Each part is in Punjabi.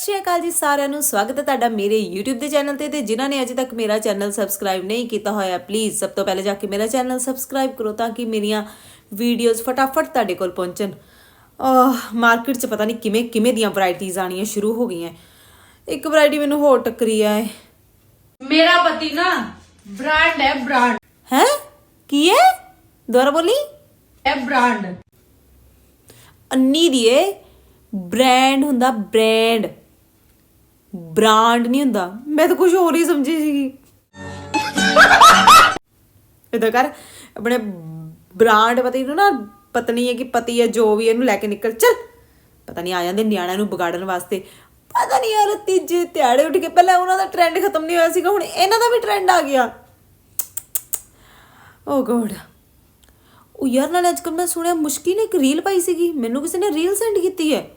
ਸਤਿ ਸ਼੍ਰੀ ਅਕਾਲ ਜੀ ਸਾਰਿਆਂ ਨੂੰ। ਸਵਾਗਤ ਹੈ ਤੁਹਾਡਾ ਮੇਰੇ YouTube ਦੇ ਚੈਨਲ ਤੇ ਤੇ ਜਿਨ੍ਹਾਂ ਨੇ ਅਜੇ ਤੱਕ ਮੇਰਾ ਚੈਨਲ ਸਬਸਕ੍ਰਾਈਬ ਨਹੀਂ ਕੀਤਾ ਹੋਇਆ ਪਲੀਜ਼ ਸਭ ਤੋਂ ਪਹਿਲੇ ਜਾ ਕੇ ਮੇਰਾ ਚੈਨਲ ਸਬਸਕ੍ਰਾਈਬ ਕਰੋ ਤਾਂ ਕਿ ਮੇਰੀਆਂ ਵੀਡੀਓਜ਼ ਫਟਾਫਟ ਤੁਹਾਡੇ ਕੋਲ ਪਹੁੰਚਣ। ਆਹ ਮਾਰਕੀਟ 'ਚ ਪਤਾ ਨਹੀਂ ਕਿਵੇਂ ਕਿਵੇਂ ਦੀਆਂ ਵੈਰਾਈਟੀਆਂ ਆਣੀਆਂ ਸ਼ੁਰੂ ਹੋ ਗਈਆਂ। ਇੱਕ ਵੈਰਾਈਟੀ ਮੈਨੂੰ ਹੋਰ ਟੱਕਰੀ ਆ ਮੇਰਾ ਪਤੀ ਨਾ ਬ੍ਰਾਂਡ ਹੈ ਬ੍ਰਾਂਡ ਹੈ? ਕੀ ਹੈ? ਦੁਬਾਰਾ ਬੋਲੀ। ਹੈ ਬ੍ਰਾਂਡ ਅੰਨੀ ਦੀਏ ਬ੍ਰਾਂਡ ਹੁੰਦਾ ਬ੍ਰਾਂਡ ਬ੍ਰਾਂਡ ਨਹੀਂ ਹੁੰਦਾ। ਮੈਂ ਤਾਂ ਕੁਝ ਹੋਰ ਹੀ ਸਮਝੀ ਸੀਗੀ। ਇਦਾਂ ਕਰ, ਆਪਣੇ ਬ੍ਰਾਂਡ ਪਤਾ ਨੂੰ ਨਾ, ਪਤਨੀ ਹੈ ਕਿ ਪਤੀ ਹੈ, ਜੋ ਵੀ ਇਹਨੂੰ ਲੈ ਕੇ ਨਿਕਲ, ਚੱਲ। ਪਤਾ ਨਹੀਂ ਆ ਜਾਂਦੇ ਨਿਆਣਿਆਂ ਨੂੰ ਵਿਗਾੜਨ ਵਾਸਤੇ। ਪਤਾ ਨਹੀਂ ਯਾਰ, ਤੀਜੇ ਤਿਹਾੜੇ ਉੱਠ ਕੇ ਪਹਿਲਾਂ ਉਹਨਾਂ ਦਾ ਟ੍ਰੈਂਡ ਖਤਮ ਨਹੀਂ ਹੋਇਆ ਸੀਗਾ, ਹੁਣ ਇਹਨਾਂ ਦਾ ਵੀ ਟ੍ਰੈਂਡ ਆ ਗਿਆ। oh ਓ ਗੋਡ ਉਹ ਯਾਰ, ਨਾਲ ਅੱਜਕੱਲ ਮੈਂ ਸੁਣਿਆ ਮੁਸ਼ਕੀ ਨੇ ਇੱਕ ਰੀਲ ਪਾਈ ਸੀਗੀ। ਮੈਨੂੰ ਕਿਸੇ ਨੇ ਰੀਲ ਸੈਂਡ ਕੀਤੀ ਹੈ।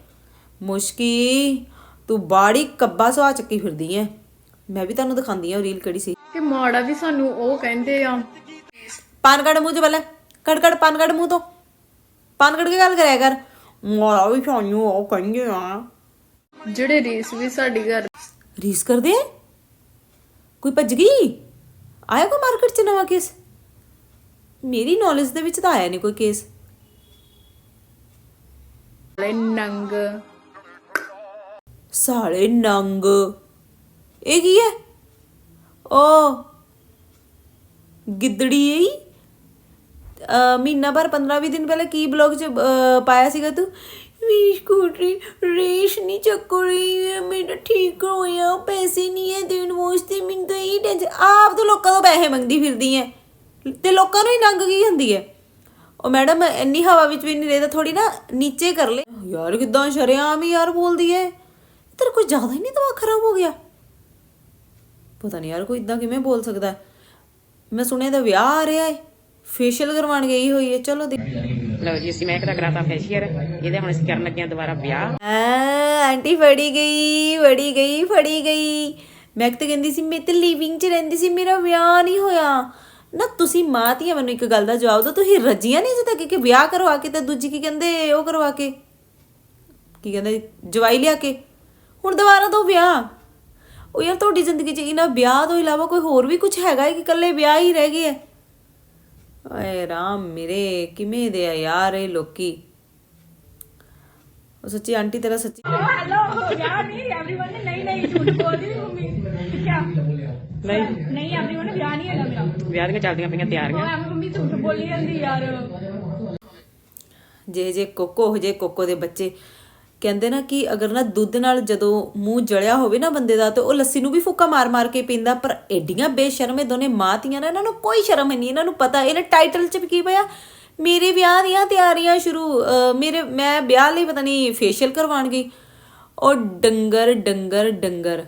ਮੁਸ਼ਕੀ। ਤੂੰ ਬਾੜੀ ਕੱਬਾ ਸੁਆ ਚੱਕੀ ਫਿਰਦੀ ਐ। ਮੈਂ ਵੀ ਤੁਹਾਨੂੰ ਦਿਖਾਉਂਦੀ ਆ ਰੀਲ ਕਿਹੜੀ ਸੀ। ਕਿ ਮਾੜਾ ਵੀ ਸਾਨੂੰ ਉਹ ਕਹਿੰਦੇ ਆ। ਪਾਨ ਮੂੰਹ ਚ ਕੱਢ ਕੱਢ ਪਾਨ ਮੂੰਹ ਤੋਂ। ਪਾਨ ਕੇ ਗੱਲ ਕਰਿਆ ਕਰ? ਮਾਰਾ ਵੀ ਸਾਨੂੰ ਉਹ ਕਹਿੰਦੇ ਆ। ਜਿਹੜੇ ਰੀਸ ਵੀ ਸਾਡੀ ਘਰ ਰੀਸ ਕਰਦੇ? ਕੋਈ ਭੱਜ ਗਈ? ਆਇਆ ਕੋਈ ਮਾਰਕੀਟ ਚ ਨਵਾਂ ਕੇਸ ਮੇਰੀ ਨੌਲੇਜ ਦੇ ਵਿੱਚ ਤਾਂ ਆਇਆ ਨਹੀਂ ਕੋਈ ਕੇਸ ਨੰਗ। ਸਾਲੇ ਨੰਗ। ਇਹ ਕੀ ਹੈ? ਓ, ਗਿੱਦੜੀ ਏ ਮਹੀਨਾ ਭਰ 15 20 ਦਿਨ ਪਹਿਲਾਂ ਕੀ ਬਲੌਗ ਚ ਪਾਇਆ ਸੀਗਾ ਤੂੰ? ਵੀ ਸਕੂਟਰੀ ਰੇਸ਼ ਨਹੀਂ ਚੱਕ ਰਹੀ ਹੈ ਮੇਰਾ ਠੀਕ ਹੋਇਆ ਪੈਸੇ ਨਹੀਂ ਹੈ ਦੇਣ ਵਾਸਤੇ, ਮੈਨੂੰ ਤਾਂ ਇਹ ਟੈਨਸ਼ਨ ਆਪ ਤੋਂ ਲੋਕਾਂ ਤੋਂ ਪੈਸੇ ਮੰਗਦੀ ਫਿਰਦੀ ਹੈ। ਤੇ ਲੋਕਾਂ ਨੂੰ ਹੀ ਨੰਗ ਕੀ ਹੁੰਦੀ ਹੈ? ਉਹ ਮੈਡਮ, ਇੰਨੀ ਹਵਾ ਵਿੱਚ ਵੀ ਨਹੀਂ ਰਹਿਦਾ ਥੋੜੀ ਨਾ ਨੀਚੇ ਕਰ ਲੈ। ਯਾਰ ਕਿਦਾਂ ਸ਼ਰਿਆਮ ਹੀ ਯਾਰ ਬੋਲਦੀ ਹੈ। ਤੇਰਾ ਕੋਈ ਜ਼ਿਆਦਾ ਹੀ ਨਹੀਂ ਦਿਮਾਗ ਖਰਾਬ ਹੋ ਗਿਆ? ਪਤਾ ਨਹੀਂ ਯਾਰ ਕੋਈ ਇਦਾਂ ਕਿਵੇਂ ਬੋਲ ਸਕਦਾ? ਮੈਂ ਸੁਣਿਆ ਦਾ ਵਿਆਹ ਆ ਰਿਹਾ ਹੈ ਫੇਸ਼ੀਅਲ ਕਰਵਾਉਣ ਗਈ ਹੋਈ ਹੈ ਚਲੋ ਦੇਖ। ਲਓ ਜੀ ਅਸੀਂ ਮਹਿਕ ਦਾ ਕਰਾਤਾ ਫੇਸ਼ੀਅਲ ਇਹਦੇ ਹੁਣ ਅਸੀਂ ਕਰਨ ਲੱਗੇ ਦੁਬਾਰਾ ਵਿਆਹ। ਆਂਟੀ ਫੜੀ ਗਈ ਫੜੀ ਗਈ ਫੜੀ ਗਈ। ਮੈਂ ਤਾਂ ਕਹਿੰਦੀ ਸੀ ਮੈਂ ਤੇ ਲਿਵਿੰਗ 'ਚ ਰਹਿੰਦੀ ਸੀ ਮੇਰਾ ਵਿਆਹ ਨਹੀਂ ਹੋਇਆ। ਨਾ ਤੁਸੀਂ ਮਾਂ ਧੀਆਂ ਮੈਨੂੰ ਇੱਕ ਗੱਲ ਦਾ ਜਵਾਬ ਦਿਓ ਤੁਸੀਂ ਰੱਜੀਆਂ ਨਹੀਂ ਅਜੇ ਤੱਕ ਕਿ ਵਿਆਹ ਕਰਵਾ ਕੇ ਤੇ ਦੂਜੀ ਕੀ ਕਹਿੰਦੇ ਉਹ ਕਰਵਾ ਕੇ? ਕੀ ਕਹਿੰਦੇ ਜਵਾਈ ਲਿਆ ਕੇ? ਹੁਣ ਦੁਬਾਰਾ ਤੋਂ ਵਿਆਹ। ਉਹ ਯਾਰ ਤੁਹਾਡੀ ਜ਼ਿੰਦਗੀ 'ਚ ਇਹਨਾਂ ਵਿਆਹ ਤੋਂ ਇਲਾਵਾ ਕੋਈ ਹੋਰ ਵੀ ਕੁਝ ਹੈਗਾ ਹੈ ਕਿ ਇਕੱਲੇ ਵਿਆਹ ਹੀ ਰਹਿ ਗਏ ਓਏ ਰਾਮ ਮੇਰੇ ਕਿਵੇਂ ਦੇ ਆ ਯਾਰ ਇਹ ਲੋਕੀ? ਉਹ ਸੱਚੀ ਆਂਟੀ ਤੇਰਾ ਸੱਚੀ ਨਹੀਂ ਨਹੀਂ ਐਵਰੀਵਨ ਵਿਆਹ ਨਹੀਂ ਹੈਗਾ ਮੇਰਾ ਵਿਆਹ ਦੀਆਂ ਚੱਲਦੀਆਂ ਪਈਆਂ ਤਿਆਰੀਆਂ ਐਵੇਂ ਮੰਮੀ ਝੂਠ ਬੋਲੀ ਜਾਂਦੀ ਯਾਰ। ਜੇ ਜੇ ਕੋਕੋ ਹੋ ਜੇ ਕੋਕੋ ਦੇ ਬੱਚੇ। ਕਹਿੰਦੇ ਨਾ ਕਿ ਅਗਰ ਨਾ ਦੁੱਧ ਨਾਲ ਜਦੋਂ ਮੂੰਹ ਜਲਿਆ ਹੋਵੇ ਨਾ ਬੰਦੇ ਦਾ, ਤੇ ਉਹ ਲੱਸੀ ਨੂੰ ਵੀ ਫੁੱਕਾ ਮਾਰ-ਮਾਰ ਕੇ ਪੀਂਦਾ, ਪਰ ਐਡੀਆਂ ਬੇਸ਼ਰਮ ਇਹ ਦੋਨੇ ਮਾਂ ਧੀਆਂ ਨੇ, ਇਹਨਾਂ ਨੂੰ ਕੋਈ ਸ਼ਰਮ ਨਹੀਂ, ਇਹਨਾਂ ਨੂੰ ਪਤਾ, ਇਹਨਾਂ ਟਾਈਟਲ 'ਚ ਵੀ ਕੀ ਪਿਆ ਮੇਰੇ ਵਿਆਹ ਦੀਆਂ ਤਿਆਰੀਆਂ ਸ਼ੁਰੂ ਮੇਰੇ, ਮੈਂ ਵਿਆਹ ਲਈ ਪਤਾ ਨਹੀਂ ਫੇਸ਼ੀਅਲ ਕਰਵਾਉਣ ਗਈ। ਉਹ ਡੰਗਰ ਡੰਗਰ ਡੰਗਰ।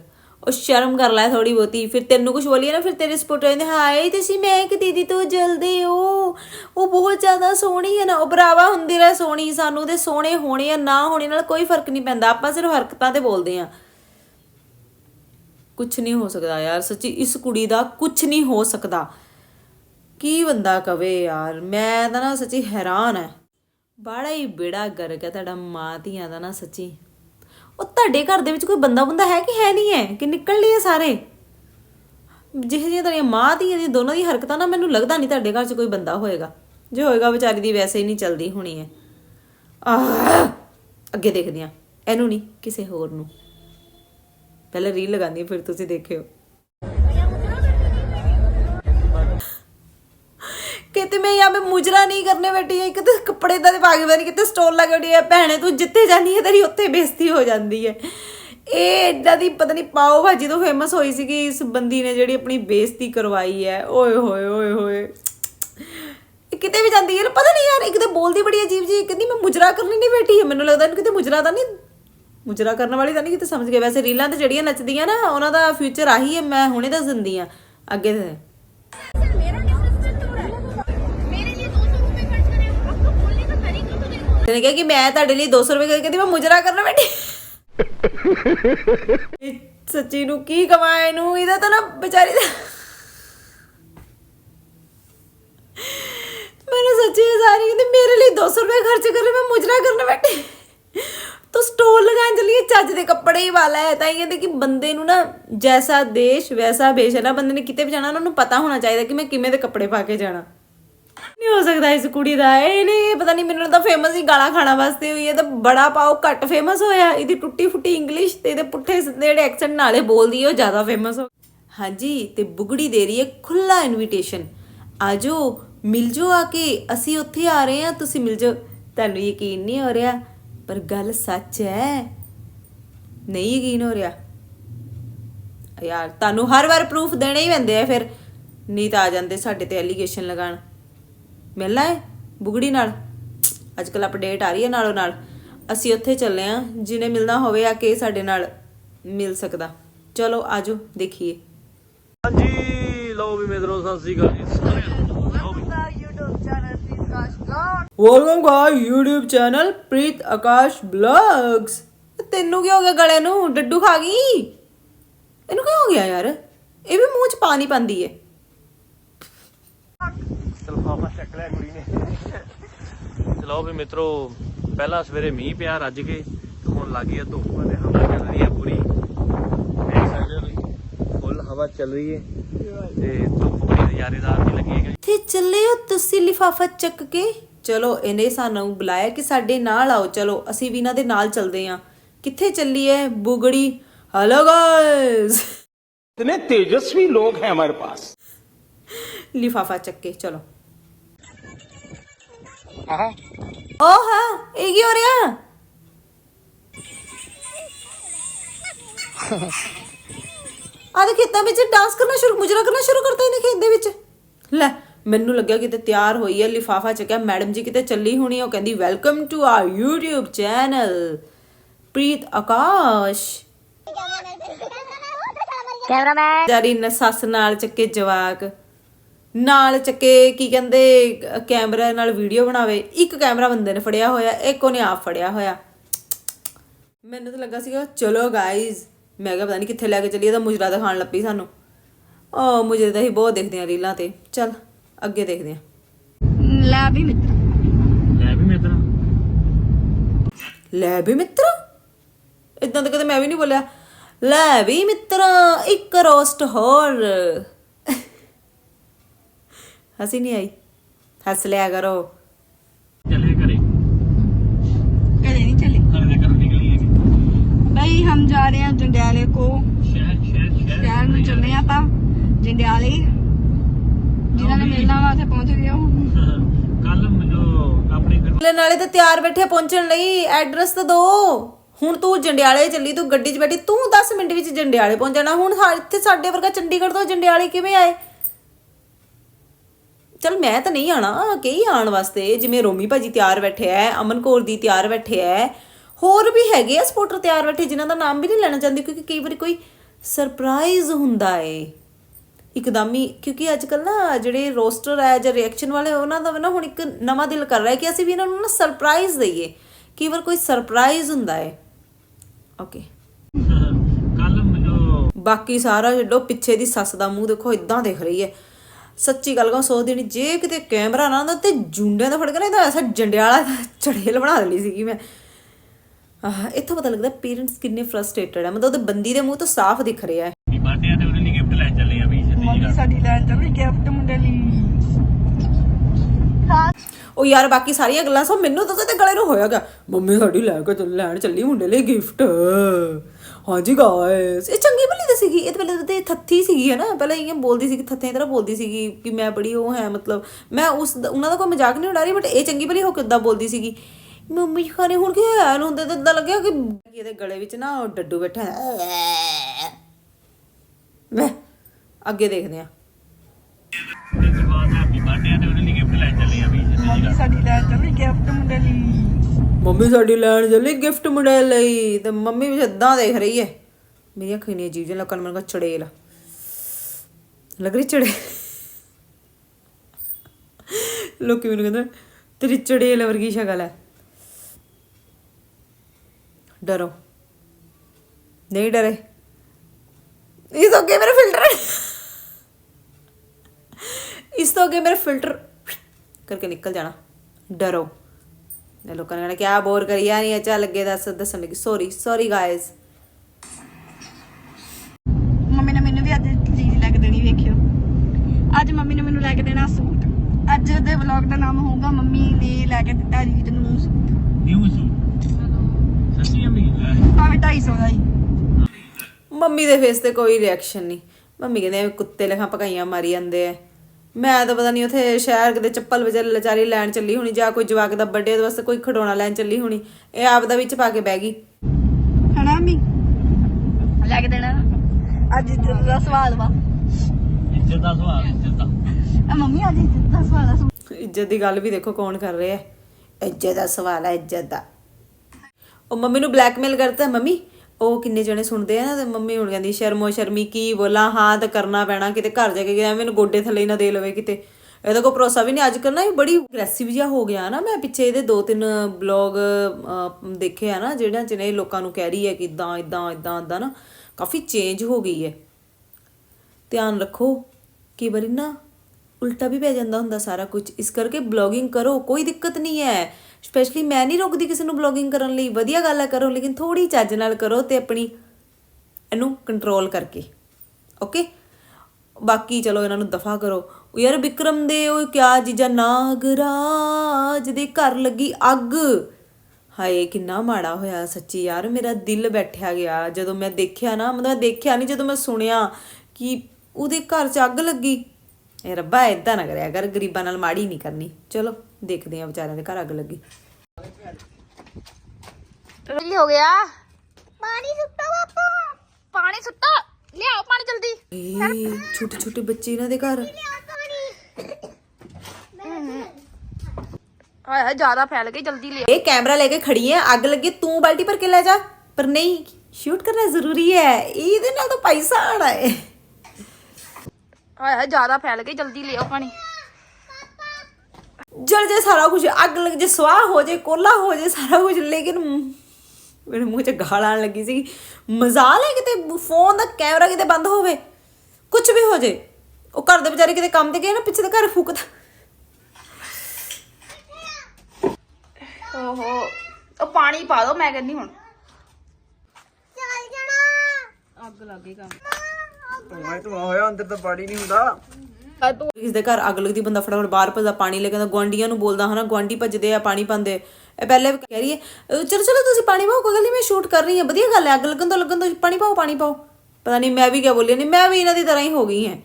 ਉਹ ਸ਼ਰਮ ਕਰ ਲੈ ਥੋੜੀ ਬਹੁਤੀ। ਫਿਰ ਤੈਨੂੰ ਕੁਝ ਬੋਲੀਏ ਨਾ, ਫਿਰ ਤੇਰੇ ਸਪੋਰਟ ਕਹਿੰਦੇ, ਹਾਏ ਤੁਸੀਂ ਮੈਂ ਇੱਕ ਦੀਦੀ ਤੋਂ ਜਲਦੇ ਹੋ ਉਹ ਬਹੁਤ ਜ਼ਿਆਦਾ ਸੋਹਣੀ ਹੈ ਨਾ। ਉਹ ਬਰਾਵਾ ਹੁੰਦੀ ਰਹਿ ਸੋਹਣੀ ਸਾਨੂੰ ਤੇ ਸੋਹਣੇ ਹੋਣੇ ਆ, ਨਾ ਹੋਣੇ ਨਾਲ ਕੋਈ ਫ਼ਰਕ ਨਹੀਂ ਪੈਂਦਾ। ਆਪਾਂ ਸਿਰਫ ਹਰਕਤਾਂ ਤੇ ਬੋਲਦੇ ਆ। ਕੁਝ ਨਹੀਂ ਹੋ ਸਕਦਾ ਯਾਰ, ਸੱਚੀ ਇਸ ਕੁੜੀ ਦਾ ਕੁਝ ਨਹੀਂ ਹੋ ਸਕਦਾ। ਕੀ ਬੰਦਾ ਕਵੇ ਯਾਰ, ਮੈਂ ਤਾਂ ਨਾ ਸੱਚੀ ਹੈਰਾਨ ਹੈ ਬੜਾ ਹੀ ਬੇੜਾ ਗਰਕ ਹੈ ਤੁਹਾਡਾ ਮਾਂ ਧੀਆਂ ਦਾ ਨਾ ਸੱਚੀ। ਉਹ ਤੁਹਾਡੇ ਘਰ ਦੇ ਵਿੱਚ ਕੋਈ ਬੰਦਾ ਬੰਦਾ ਹੈ ਕਿ ਹੈ ਨਹੀਂ ਹੈ? ਕਿ ਨਿਕਲ ਲਈਏ ਸਾਰੇ? ਜਿਹੇ ਜਿਹੀਆਂ ਤੁਹਾਡੀਆਂ ਮਾਂ ਧੀਆਂ ਦੀ ਦੋਨੋਂ ਦੀ ਹਰਕਤਾਂ ਨਾ ਮੈਨੂੰ ਲੱਗਦਾ ਨਹੀਂ ਤੁਹਾਡੇ ਘਰ 'ਚ ਕੋਈ ਬੰਦਾ ਹੋਏਗਾ। ਜੇ ਹੋਏਗਾ ਵਿਚਾਰੀ ਦੀ ਵੈਸੇ ਹੀ ਨਹੀਂ ਚੱਲਦੀ ਹੋਣੀ ਹੈ। ਆਹ! ਅੱਗੇ ਦੇਖਦੇ ਆ ਇਹਨੂੰ ਨਹੀਂ, ਕਿਸੇ ਹੋਰ ਨੂੰ। ਪਹਿਲਾਂ ਰੀਲ ਲਗਾਉਂਦੀ ਫਿਰ ਤੁਸੀਂ ਦੇਖਿਓ। मैं यहाँ पे मुजरा नहीं करने बैठी है किते कपड़े ਦਾ ਤੇ ਪਾ ਕੇ ਬਣੀ ਕਿਤੇ ਸਟੋਲ ਲਾ ਕੇ ਬੈਠੀ ਹੈ ਭੈਣੇ ਤੂੰ ਜਿੱਥੇ ਜਾਂਦੀ ਹੈ ਤੇਰੀ ਉੱਥੇ ਬੇਇੱਜ਼ਤੀ ਹੋ ਜਾਂਦੀ ਹੈ ਇਹ ਏਦਾਂ ਦੀ ਪਤਾ ਨਹੀਂ ਪਾਓ ਭਾਜੀ ਤੋਂ ਫੇਮਸ ਹੋਈ ਸੀਗੀ ਇਸ ਬੰਦੀ ਨੇ ਜਿਹੜੀ ਆਪਣੀ ਬੇਇੱਜ਼ਤੀ ਕਰਵਾਈ ਹੈ ਓਏ ਹੋਏ ਓਏ ਹੋਏ ਇਹ ਕਿਤੇ ਵੀ ਜਾਂਦੀ ਹੈ ਪਤਾ ਨਹੀਂ ਯਾਰ ਇੱਕ ਤਾਂ ਬੋਲਦੀ ਬੜੀ ਅਜੀਬ ਜੀ ਕਹਿੰਦੀ ਮੈਂ ਮੁਜਰਾ ਕਰਨੀ ਨਹੀਂ ਬੈਠੀ ਹੈ ਮੈਨੂੰ ਲੱਗਦਾ ਇਹਨੂੰ ਕਿਤੇ ਮੁਜਰਾ ਤਾਂ ਨਹੀਂ ਮੁਜਰਾ ਕਰਨ ਵਾਲੀ ਤਾਂ ਨਹੀਂ ਕਿਤੇ ਸਮਝ ਗਏ ਵੈਸੇ ਰੀਲਾਂ ਤੇ ਜਿਹੜੀਆਂ ਨੱਚਦੀਆਂ ਨਾ ਉਹਨਾਂ ਦਾ ਫਿਊਚਰ ਆਹੀ ਹੈ ਮੈਂ ਹੁਣੇ ਦੱਸ ਦਿੰਦੀ ਆ ਅੱਗੇ ਤੇ ਉਹਨੇ ਕਿਹਾ ਕਿ ਮੈਂ ਤੁਹਾਡੇ ਲਈ 200 ਰੁਪਏ ਕਹਿੰਦੀ ਮੈਂ ਮੁਜਰਾ ਕਰਨਾ ਬੈਠੀ ਸੱਚੀ ਨੂੰ ਕੀ ਕਮਾਇਆ ਇਹਨੂੰ? ਇਹਦਾ ਤਾਂ ਨਾ ਵਿਚਾਰੀ ਦਾ ਮੈਨੂੰ ਸੱਚੀ ਸਾਰੀ ਕਹਿੰਦੀ ਮੇਰੇ ਲਈ 200 ਰੁਪਏ ਖਰਚ ਕਰ, ਮੈਂ ਮੁਜਰਾ ਕਰਨ ਬੈਠੀ ਤੋ ਸਟੋਰ ਲਗਾਉਣ ਜਲੀ ਚੱਜ ਦੇ ਕੱਪੜੇ ਹੀ ਵਾਲਾ ਹੈ। ਤਾਂ ਇਹ ਕਹਿੰਦੇ ਕਿ ਬੰਦੇ ਨੂੰ ਨਾ ਜੈਸਾ ਦੇਸ਼, ਵੈਸਾ ਭੇਸ਼ ਬੰਦੇ ਨੇ ਕਿਤੇ ਵੀ ਜਾਣਾ, ਉਹਨਾਂ ਨੂੰ ਪਤਾ ਹੋਣਾ ਚਾਹੀਦਾ ਕਿ ਮੈਂ ਕਿਵੇਂ ਦੇ ਕੱਪੜੇ ਪਾ ਕੇ ਜਾਣਾ। ਨਹੀਂ ਹੋ ਸਕਦਾ ਇਸ ਕੁੜੀ ਦਾ। ਇਹਨੇ ਪਤਾ ਨਹੀਂ ਮੈਨੂੰ ਤਾਂ ਫੇਮਸ ਹੀ ਗਾਲਾਂ ਖਾਣਾ ਵਾਸਤੇ ਹੋਈ ਹੈ। ਤਾਂ ਬੜਾ ਪਾਓ, ਘੱਟ ਫੇਮਸ ਹੋਇਆ। ਇਹਦੀ ਟੁੱਟੀ ਫੁੱਟੀ ਇੰਗਲਿਸ਼ ਤੇ ਇਹਦੇ ਪੁੱਠੇ ਸਿੱਧੇ ਜਿਹੜੇ ਐਕਸੈਂਟ ਨਾਲੇ ਬੋਲਦੀ ਹੈ, ਉਹ ਜ਼ਿਆਦਾ ਫੇਮਸ ਹੋ ਹਾਂਜੀ, ਤੇ ਬੁਗੜੀ ਦੇ ਰਹੀ ਹੈ ਖੁੱਲਾ ਇਨਵੀਟੇਸ਼ਨ ਆਜੋ ਮਿਲ ਜੋ ਆ ਕੇ। ਅਸੀਂ ਉੱਥੇ ਆ ਰਹੇ ਹਾਂ, ਤੁਸੀਂ ਮਿਲ ਜੋ ਤੁਹਾਨੂੰ ਯਕੀਨ ਨਹੀਂ ਹੋ ਰਿਹਾ, ਪਰ ਗੱਲ ਸੱਚ ਹੈ। ਨਹੀਂ ਯਕੀਨ ਹੋ ਰਿਹਾ। ਯਾਰ, ਤੁਹਾਨੂੰ ਹਰ ਵਾਰ ਪ੍ਰੂਫ ਦੇਣੇ ਹੀ ਪੈਂਦੇ ਆ ਫਿਰ। ਨਹੀਂ ਤਾਂ ਆ ਜਾਂਦੇ ਸਾਡੇ ਤੇ ਐਲੀਗੇਸ਼ਨ ਲਗਾਉਣ। ਮਿਲਣਾ ਹੈ ਬੁਗੜੀ ਨਾਲ। ਅੱਜ ਕੱਲ ਅਪਡੇਟ ਆ ਰਹੀ ਹੈ ਨਾਲੋਂ ਨਾਲ। ਅਸੀਂ ਉੱਥੇ ਚੱਲੇ ਆ ਜਿਹਨੇ ਮਿਲਣਾ ਹੋਵੇ ਆ ਕੇ ਸਾਡੇ ਨਾਲ ਮਿਲ ਸਕਦਾ। ਚਲੋ ਆਜੋ ਦੇਖੀਏ। ਹਾਂਜੀ ਲਓ ਵੀ ਮਿੱਤਰੋ ਸਤਿ ਸ੍ਰੀ ਅਕਾਲ ਜੀ। ਸਾਰਿਆਂ ਨੂੰ ਵੈਲਕਮ ਕਾ YouTube channel Preet Akash blogs ਤੈਨੂੰ ਕੀ ਹੋ ਗਿਆ ਗਲੇ ਨੂੰ? ਡੱਡੂ ਖਾ ਗਈ? ਇਹਨੂੰ ਕੀ ਹੋ ਗਿਆ ਯਾਰ? ਇਹ ਵੀ ਮੂੰਹ 'ਚ ਪਾਣੀ ਪਾਉਂਦੀ ਏ ਸਲਫਾਫਾ ਚੱਕ ਲਿਆ ਕੁੜੀ ਨੇ ਚਲੋ ਵੀ ਮਿੱਤਰੋ ਪਹਿਲਾਂ ਸਵੇਰੇ ਮੀਂਹ ਪਿਆ ਰੱਜ ਕੇ ਤੇ ਹੁਣ ਲੱਗੀ ਆ ਧੁੱਪ ਤੇ ਹਵਾ ਚੱਲ ਰਹੀ ਹੈ ਪੂਰੀ ਦੇਖ ਸਕਦੇ ਹੋ ਤੁਸੀਂ ਫੁੱਲ ਹਵਾ ਚੱਲ ਰਹੀ ਹੈ ਤੇ ਧੁੱਪ ਬੜੀ ਨਜ਼ਾਰੇਦਾਰ ਵੀ ਲੱਗੀ ਹੈ ਤੇ ਚੱਲੇ ਹੋ ਤੁਸੀਂ ਲਿਫਾਫਾ ਚੱਕ ਕੇ ਚਲੋ ਇਹਨੇ ਸਾਨੂੰ ਬੁਲਾਇਆ ਕਿ ਸਾਡੇ ਨਾਲ ਆਓ ਚਲੋ ਅਸੀਂ ਵੀ ਇਹਨਾਂ ਦੇ ਨਾਲ ਚੱਲਦੇ ਆਂ ਕਿੱਥੇ ਚੱਲੀ ਹੈ ਬੁਗੜੀ ਹਲੋ ਗਾਇਸ इतने तेजस्वी लोग हैं हमारे पास ਲਿਫਾਫਾ ਚੱਕ ਕੇ Aha. Oha, iki oraya. ਆਹ ਦੇ ਖੇਤਾਂ ਵਿੱਚ ਡਾਂਸ ਕਰਨਾ ਸ਼ੁਰੂ ਮੁਜਰਾ ਕਰਨਾ ਸ਼ੁਰੂ ਕਰਤਾ ਇਹਨੇ ਖੇਤ ਵਿੱਚ। ਲੈ ਮੈਨੂੰ ਲੱਗਿਆ ਕਿਤੇ ਤਿਆਰ ਹੋਈ ਹੈ ਲਿਫਾਫਾ ਚੱਕਿਆ ਮੈਡਮ ਜੀ ਕਿਤੇ ਚੱਲੀ ਹੋਣੀ ਉਹ ਕਹਿੰਦੀ welcome to our YouTube channel Preet Akash. Cameraman. ਜਰੀ ਸੱਸ ਨਾਲ ਚੱਕੇ ਜਵਾਕ। ਨਾਲ ਚੱਕੇ ਕੀ ਕਹਿੰਦੇ ਕੈਮਰਾ ਨਾਲ ਵੀਡੀਓ ਬਣਾਵੇ। ਇੱਕ ਕੈਮਰਾ ਬੰਦੇ ਨੇ ਫੜਿਆ ਹੋਇਆ ਇੱਕ ਉਹਨੇ ਆਪ ਫੜਿਆ ਹੋਇਆ। ਮੈਨੂੰ ਤਾਂ ਲੱਗਾ ਸੀਗਾ ਚਲੋ ਗਾਇਜ਼ ਮੈਂ ਕਿਹਾ ਪਤਾ ਨਹੀਂ ਕਿੱਥੇ ਲੈ ਕੇ ਚੱਲੀਏ ਤਾਂ ਮੁਜਰਾ ਦਿਖਾਣ ਲੱਪੀ ਸਾਨੂੰ। ਓ ਮੁਜਰੇ ਤਾਂ ਹੀ ਬਹੁਤ ਦੇਖਦੇ ਆ ਰੀਲਾਂ ਤੇ। ਚੱਲ ਅੱਗੇ ਦੇਖਦੇ ਆ ਲੈ ਵੀ ਮਿੱਤਰ। ਲੈ ਵੀ ਮਿੱਤਰਾ। ਲੈ ਵੀ ਮਿੱਤਰ? ਇਦਾਂ ਤਾਂ ਕਦੇ ਮੈਂ ਵੀ ਨਹੀਂ ਬੋਲਿਆ। ਲੈ ਵੀ ਮਿੱਤਰ ਇੱਕ ਰੋਸਟ ਹੋਰ। ਹਸੀ ਨਹੀਂ ਆਈ ਹੱਸ ਲਿਆ ਕਰੋ ਚੱਲੇ ਘਰੇ कदे नहीं चले ਘਰ ਦੇ ਘਰੋਂ ਨਿਕਲੀ ਹੈਗੀ भाई हम जा रहे हैं जंडियाले को ਸ਼ਹਿਰ ਸ਼ਹਿਰ ਸ਼ਹਿਰ शहर में चल रहे हैं ਤਾਂ जंडियाले जिन्होंने ने मिलना वा थे पहुंच गए हो ਕੱਲ ਜੋ ਆਪਣੇ ਘਰ ਲੈ ਨਾਲੇ ਤਾਂ ਤਿਆਰ ਬੈਠੇ ਪਹੁੰਚਣ ਲਈ ਐਡਰੈਸ ਤਾਂ ਦੋ ਹੁਣ ਤੂੰ ਜੰਡਿਆਲੇ ਚੱਲੀ ਤੂੰ ਗੱਡੀ 'ਚ ਬੈਠੀ ਤੂੰ 10 ਮਿੰਟ ਵਿੱਚ ਜੰਡਿਆਲੇ ਪਹੁੰਚਣਾ ਹੁਣ ਸਾ- ਇੱਥੇ ਸਾਡੇ ਵਰਗਾ ਚੰਡੀਗੜ੍ਹ ਤੋਂ ਜੰਡਿਆਲੇ ਕਿਵੇਂ ਆਏ ਚਲ ਮੈਂ ਤਾਂ ਨਹੀਂ ਆਣਾ ਕਈ ਆਉਣ ਵਾਸਤੇ? ਜਿਵੇਂ ਰੋਮੀ ਭਾਜੀ ਤਿਆਰ ਬੈਠੇ ਐ ਅਮਨ ਕੌਰ ਦੀ ਤਿਆਰ ਬੈਠੇ ਐ ਹੋਰ ਵੀ ਹੈਗੇ ਆ ਸਪੋਰਟਰ ਤਿਆਰ ਬੈਠੇ ਜਿਨ੍ਹਾਂ ਦਾ ਨਾਮ ਵੀ ਨਹੀਂ ਲੈਣਾ ਚਾਹੁੰਦੀ ਕਿਉਂਕਿ ਕਈ ਵਾਰੀ ਕੋਈ ਸਰਪ੍ਰਾਈਜ਼ ਹੁੰਦਾ ਏ। ਇੱਕਦਮ ਹੀ ਕਿਉਂਕਿ ਅੱਜ ਕੱਲ ਨਾ ਜਿਹੜੇ ਰੋਸਟਰ ਹੈ ਜਾਂ ਰਿਐਕਸ਼ਨ ਵਾਲੇ ਉਹਨਾਂ ਦਾ ਨਾ ਹੁਣ ਇੱਕ ਨਵਾਂ ਦਿਲ ਕਰ ਰਿਹਾ ਕਿ ਅਸੀਂ ਵੀ ਇਹਨਾਂ ਨੂੰ ਨਾ ਸਰਪ੍ਰਾਈਜ਼ ਦਈਏ। ਕਈ ਵਾਰ ਕੋਈ ਸਰਪ੍ਰਾਈਜ਼ ਹੁੰਦਾ ਹੈ ਓਕੇ। ਕੱਲ ਬਾਕੀ ਸਾਰਾ ਛੱਡੋ ਪਿੱਛੇ ਦੀ ਸੱਸ ਦਾ ਮੂੰਹ ਦੇਖੋ ਇਦਾਂ ਦਿਖ ਰਹੀ ਹੈ ਸੱਚੀ ਗੱਲ ਕਹਾਂ ਸੋਚਦੀ ਨਹੀਂ ਜੇ ਕਿਤੇ ਕੈਮਰਾ ਨਾ ਹੁੰਦਾ ਤੇ ਜੁੰਡਿਆਂ ਦਾ ਫੜ ਕੇ ਨਾ ਇਹਦਾ ਐਸਾ ਜੰਡਿਆਲਾ ਚੜੇਲ ਬਣਾ ਦੇਣੀ ਸੀਗੀ ਮੈਂ। ਆਹ ਇੱਥੋਂ ਪਤਾ ਲੱਗਦਾ ਪੇਰੈਂਟਸ ਕਿੰਨੇ ਫਰਸਟ੍ਰੇਟਡ ਹੈ ਮਤਲਬ ਉਹਦੇ ਬੰਦੀ ਦੇ ਮੂੰਹ ਤੋਂ ਸਾਫ਼ ਦਿਖ ਰਿਹਾ ਹੈ। ਵੀ ਬਰਥਡੇ ਆ ਤੇ ਉਹਦੇ ਲਈ ਗਿਫਟ ਲੈ ਚੱਲੇ ਆ ਵੀ ਸਿੱਧੀ ਜੀ ਮੰਮੀ ਗੱਲ ਸਾਡੀ ਲੈਣ ਚੱਲੀ ਗਿਫਟ ਮੁੰਡੇ ਲਈ। ਉਹ ਯਾਰ ਬਾਕੀ ਸਾਰੀਆਂ ਗੱਲਾਂ ਸੋ ਮੈਨੂੰ ਤਾਂ ਤੇ ਗਲੇ ਨੂੰ ਹੋਇਆਗਾ। ਮੰਮੀ ਸਾਡੀ ਲੈ ਕੇ ਚੱਲ ਲੈਣ ਚੱਲੀ ਮੁੰਡੇ ਲਈ ਗਿਫਟ ਹਾਂਜੀ ਗਾਇਸ ਇਹ ਚੰਗੀ ਭਲੀ ਤਾਂ ਸੀਗੀ ਇਹ ਤਾਂ ਪਹਿਲਾਂ ਤੇ ਥੱਥੀ ਸੀਗੀ ਹੈ ਨਾ? ਪਹਿਲਾਂ ਇਹ ਬੋਲਦੀ ਸੀਗੀ ਥੱਥੇ ਤਰ੍ਹਾਂ ਬੋਲਦੀ ਸੀਗੀ ਕਿ ਮੈਂ ਬੜੀ ਉਹ ਹੈ ਮਤਲਬ ਮੈਂ ਉਸ ਉਹਨਾਂ ਦਾ ਕੋਈ ਮਜ਼ਾਕ ਨਹੀਂ ਉਡਾ ਰਹੀ ਬਟ ਇਹ ਚੰਗੀ ਭਲੀ ਹੋ ਕਿੱਦਾਂ ਬੋਲਦੀ ਸੀਗੀ। ਮੰਮੀ ਖਾਣੇ ਹੁਣ ਕੀ ਹੋਇਆ ਇਹਨੂੰ ਹੁੰਦੇ ਤਾਂ ਇਦਾਂ ਲੱਗਿਆ ਕਿ ਇਹਦੇ ਗਲੇ ਵਿੱਚ ਨਾ ਉਹ ਡੱਡੂ ਬੈਠਾ ਹੈ। ਮੈਂ ਅੱਗੇ ਦੇਖਦੇ ਆ ਲੈ ਵੀ ਸਾਡੀ ਲੈਣ ਚੱਲੀ ਗਿਫਟ ਮੁੰਡੇ ਲਈ। ਮੰਮੀ ਸਾਡੀ ਲੈਣ ਚੱਲੀ ਗਿਫਟ ਮੁੰਡੇ ਲਈ, ਤੇ ਮੰਮੀ ਵੀ ਏਦਾਂ ਦੇਖ ਰਹੀ ਹੈ ਮੇਰੀਆਂ ਖੀਨੀਆਂ ਜੀਵ ਜਿਹਾ ਲੱਗਣ ਮੈਨੂੰ ਚੜੇਲ। ਲੱਗ ਰਹੀ ਚੜੇ? ਲੋਕੀ ਮੈਨੂੰ ਕਹਿੰਦੇ, ਤੇਰੀ ਚੜੇਲ ਵਰਗੀ ਸ਼ਕਲ ਹੈ ਡਰੋ। ਨਹੀਂ ਡਰੇ। ਇਸ ਤੋਂ ਅੱਗੇ ਮੇਰਾ ਫਿਲਟਰ ਇਸ ਤੋਂ ਅੱਗੇ ਮੇਰਾ ਫਿਲਟਰ ਕਰਕੇ ਨਿਕਲ ਜਾਣਾ। ਡਰੋ। ਤੇ ਲੋਕਾਂ ਨੇ ਕਹਿਣਾ ਕਿਆ ਬੋਰ ਕਰੀ ਜਾ ਰਹੀ ਹੈ ਚੱਲ ਅੱਗੇ ਦੱਸ ਦੱਸਣ ਲੱਗੀ ਸੌਰੀ ਸੌਰੀ ਗਾਇਜ਼ ਮੰਮੀ ਨੇ ਮੈਨੂੰ ਵੀ ਅੱਜ ਚੀਜ਼ ਲੈ ਕੇ ਦੇਣੀ ਵੇਖਿਓ। ਅੱਜ ਮੰਮੀ ਨੇ ਮੈਨੂੰ ਲੈ ਕੇ ਦੇਣਾ ਸੂਟ। ਅੱਜ ਦੇ ਵਲੌਗ ਦਾ ਨਾਮ ਹੋਊਗਾ ਮੰਮੀ ਨੇ ਲੈ ਕੇ ਦਿੱਤਾ ਰੀਤ ਨੂੰ ਸੂਟ। ਨਿਊ ਸੂਟ ਸੱਚੀ ਅੰਮੀ ਭਾਵੇਂ 250 ਦਾ ਹੀ। ਮੰਮੀ ਦੇ ਫੇਸ ਤੇ ਕੋਈ ਰਿਐਕਸ਼ਨ ਨਹੀਂ। ਮੰਮੀ ਕਹਿੰਦੇ ਕੁੱਤੇ ਲਖਾਂ ਪਕਾਈਆਂ ਮਾਰੀ ਜਾਂਦੇ ਐ ਮੈਂ ਤਾਂ ਪਤਾ ਨਹੀਂ ਉਥੇ ਸ਼ਹਿਰ ਕਿਤੇ ਚੱਪਲ ਵਿਚਾਰੀ ਲਚਾਰੀ ਲੈਣ ਚੱਲੀ ਹੋਣੀ ਜਾਂ ਕੋਈ ਜਵਾਕ ਦਾ ਬਰਥਡੇ ਵਾਸਤੇ ਕੋਈ ਖਿਡੌਣਾ ਲੈਣ ਚੱਲੀ ਹੋਣੀ ਇਹ ਆਪ ਦਾ ਵਿੱਚ ਪਾ ਕੇ ਬਹਿ ਗਈ। ਹਨਾ ਮੰਮੀ? ਲੈ ਕੇ ਦੇਣਾ। ਅੱਜ ਇੱਜ਼ਤ ਦਾ ਸਵਾਲ ਵਾ। ਇੱਜ਼ਤ ਦਾ ਸਵਾਲ ਇੱਜ਼ਤ ਦਾ। ਆ ਮੰਮੀ ਅੱਜ ਇੱਜ਼ਤ ਦਾ ਸਵਾਲ ਆ। ਇੱਜ਼ਤ ਦੀ ਗੱਲ ਵੀ ਦੇਖੋ ਕੌਣ ਕਰ ਰਿਹਾ ਹੈ। ਇੱਜ਼ਤ ਦਾ ਸਵਾਲ ਹੈ ਇੱਜ਼ਤ ਦਾ। ਉਹ ਮੰਮੀ ਨੂੰ ਬਲੈਕਮੇਲ ਕਰਤਾ ਮੰਮੀ? ਉਹ ਕਿੰਨੇ ਜਣੇ ਸੁਣਦੇ ਆ ਨਾ ਤੇ ਮੰਮੀ ਹੁਣ ਕਹਿੰਦੀ, ਸ਼ਰਮੋ ਸ਼ਰਮੀ ਕੀ ਬੋਲਾਂ, ਹਾਂ ਤਾਂ ਕਰਨਾ ਪੈਣਾ, ਕਿਤੇ ਘਰ ਜਾ ਕੇ ਐਵੇਂ ਮੈਨੂੰ ਗੋਡੇ ਥੱਲੇ ਨਾ ਦੇ ਲਵੇ ਕਿਤੇ। ਇਹਦਾ ਕੋਈ ਭਰੋਸਾ ਵੀ ਨਹੀਂ ਅੱਜ ਕੱਲ੍ਹ ਨਾ ਇਹ ਬੜੀ ਅਗਰੈਸਿਵ ਜਿਹਾ ਹੋ ਗਿਆ ਨਾ, ਮੈਂ ਪਿੱਛੇ ਇਹਦੇ ਦੋ ਤਿੰਨ ਬਲੌਗ ਦੇਖੇ ਆ ਨਾ, ਜਿਹੜਿਆਂ ਚ ਨੇ ਲੋਕਾਂ ਨੂੰ ਕਹਿ ਰਹੀ ਹੈ ਕਿ ਇਦਾਂ ਇਦਾਂ ਇਦਾਂ ਇਦਾਂ ਨਾ, ਕਾਫੀ ਚੇਂਜ ਹੋ ਗਈ ਹੈ। ਧਿਆਨ ਰੱਖੋ ਕਈ ਵਾਰੀ ਨਾ ਉਲਟਾ ਵੀ ਪੈ ਜਾਂਦਾ ਹੁੰਦਾ ਸਾਰਾ ਕੁਝ ਇਸ ਕਰਕੇ ਬਲੌਗਿੰਗ ਕਰੋ, ਕੋਈ ਦਿੱਕਤ ਨਹੀਂ ਹੈ। ਸਪੈਸ਼ਲੀ ਮੈਂ ਨਹੀਂ ਰੋਕਦੀ ਕਿਸੇ ਨੂੰ ਬਲੌਗਿੰਗ ਕਰਨ ਲਈ। ਵਧੀਆ ਗੱਲ ਹੈ ਕਰੋ, ਲੇਕਿਨ ਥੋੜੀ ਚੱਜ ਨਾਲ ਕਰੋ ਤੇ ਆਪਣੀ ਇਹਨੂੰ ਕੰਟਰੋਲ ਕਰਕੇ। ਓਕੇ ਬਾਕੀ ਚਲੋ ਇਹਨਾਂ ਨੂੰ ਦਫਾ ਕਰੋ। ਯਾਰ ਵਿਕਰਮ ਦੇ ਉਹ ਕਿਆ ਜੀਜਾ ਨਾਗਰਾਜ ਦੇ ਘਰ ਲੱਗੀ ਅੱਗ। ਹਾਏ, ਕਿੰਨਾ ਮਾੜਾ ਹੋਇਆ ਸੱਚੀ ਯਾਰ। ਮੇਰਾ ਦਿਲ ਬੈਠਿਆ ਗਿਆ। ਜਦੋਂ ਮੈਂ ਦੇਖਿਆ ਨਾ, ਮਤਲਬ ਦੇਖਿਆ ਨਹੀਂ, ਜਦੋਂ ਮੈਂ ਸੁਣਿਆ ਕਿ ਉਹਦੇ ਘਰ 'ਚ ਅੱਗ ਲੱਗੀ। ਇਹ ਰੱਬਾ ਏਦਾਂ ਨਾ ਕਰਿਆ ਕਰ, ਗਰੀਬਾਂ ਨਾਲ ਮਾੜੀ ਨਹੀਂ ਕਰਨੀ। ਚਲੋ। ਦੇਖਦੇ ਆ ਵਿਚਾਰਿਆਂ ਦੇ ਘਰ ਅੱਗ ਲੱਗੀ। ਕੀ ਹੋ ਗਿਆ। ਪਾਣੀ ਸੁੱਟੋ ਬਾਪੂ। ਪਾਣੀ ਸੁੱਟੋ। ਲਿਆਓ ਪਾਣੀ ਜਲਦੀ। ਏ ਛੋਟੇ ਛੋਟੇ ਬੱਚੇ ਇਹਨਾਂ ਦੇ ਘਰ। ਹਾਏ ਹਾਏ ਜ਼ਿਆਦਾ ਫੈਲ ਗਈ ਜਲਦੀ ਲਿਆ ਇਹ ਕੈਮਰਾ ਲੈ ਕੇ ਖੜੀ ਹੈ ਅੱਗ ਲੱਗੀ ਤੂੰ ਬਾਲਟੀ ਭਰ ਕੇ ਲੈ ਜਾ। ਪਰ ਨਹੀਂ ਸ਼ੂਟ ਕਰਨਾ ਜ਼ਰੂਰੀ ਹੈ। ਇਹਦੇ ਨਾਲ ਤਾਂ ਪੈਸਾ ਆਣਾ ਹੈ ਹਾਏ ਹਾਏ ਜ਼ਿਆਦਾ ਫੈਲ ਗਈ ਜਲਦੀ ਲਿਆਓ ਪਾਣੀ। ਜਲ ਜੇ ਸਾਰਾ ਕੁਝ ਅੱਗ ਲੱਗ ਜੇ ਸਵਾਹ ਹੋ ਜੇ ਕੋਲਾ ਹੋ ਜੇ ਸਾਰਾ ਕੁਝ ਲੇਕਿਨ ਮ- ਮੇਰੇ ਮੂੰਹ 'ਚ ਗਾਲ ਆਣ ਲੱਗੀ ਸੀ। ਮਜ਼ਾਲ ਹੈ ਕਿਤੇ ਫੋਨ ਦਾ ਕੈਮਰਾ ਕਿਤੇ ਬੰਦ ਹੋਵੇ? ਕੁਝ ਵੀ ਹੋ ਜੇ। ਉਹ ਘਰ ਦੇ ਵਿਚਾਰੇ ਕਿਤੇ ਕੰਮ ਤੇ ਗਏ ਨਾ ਪਿੱਛੇ ਦੇ ਘਰ ਫੂਕਦਾ। ਓਹੋ ਉਹ ਪਾਣੀ ਪਾ ਦਿਓ ਮੈਂ ਕਹਿੰਦੀ ਹੁਣ। ਚੱਲ ਜਾਣਾ। ਅੱਗ ਲੱਗ ਗਈ ਕੰਮ ਕਿਸੇ ਦੇ ਘਰ ਅੱਗ ਲੱਗਦੀ ਬੰਦਾ ਫਟਾਫਟ ਬਾਹਰ ਭੱਜਦਾ ਪਾਣੀ ਲੈ ਕੇ ਆਉਂਦਾ ਗੁਆਂਢੀਆਂ ਨੂੰ ਬੋਲਦਾ ਹਨਾ ਗੁਆਂਢੀ ਭੱਜਦੇ ਆ ਪਾਣੀ ਪਾਉਂਦੇ। ਇਹ ਪਹਿਲੇ ਵੀ ਕਹਿ ਰਹੀ ਹੈ ਚਲੋ ਚਲੋ ਤੁਸੀਂ ਪਾਣੀ ਪਾਓ ਕੋਈ ਗੱਲ ਨਹੀਂ ਮੈਂ ਸ਼ੂਟ ਕਰ ਰਹੀ ਹਾਂ ਵਧੀਆ ਗੱਲ ਹੈ ਅੱਗ ਲੱਗਣ ਤੋਂ ਲੱਗਣ ਤੋਂ ਪਾਣੀ ਪਾਓ ਪਾਣੀ ਪਾਓ। ਪਤਾ ਨਹੀਂ ਮੈਂ ਵੀ ਕਿਆ ਬੋਲੀ ਨਹੀਂ ਮੈਂ ਵੀ ਇਹਨਾਂ ਦੀ ਤਰ੍ਹਾਂ ਹੀ ਹੋ ਗਈ ਹਾਂ।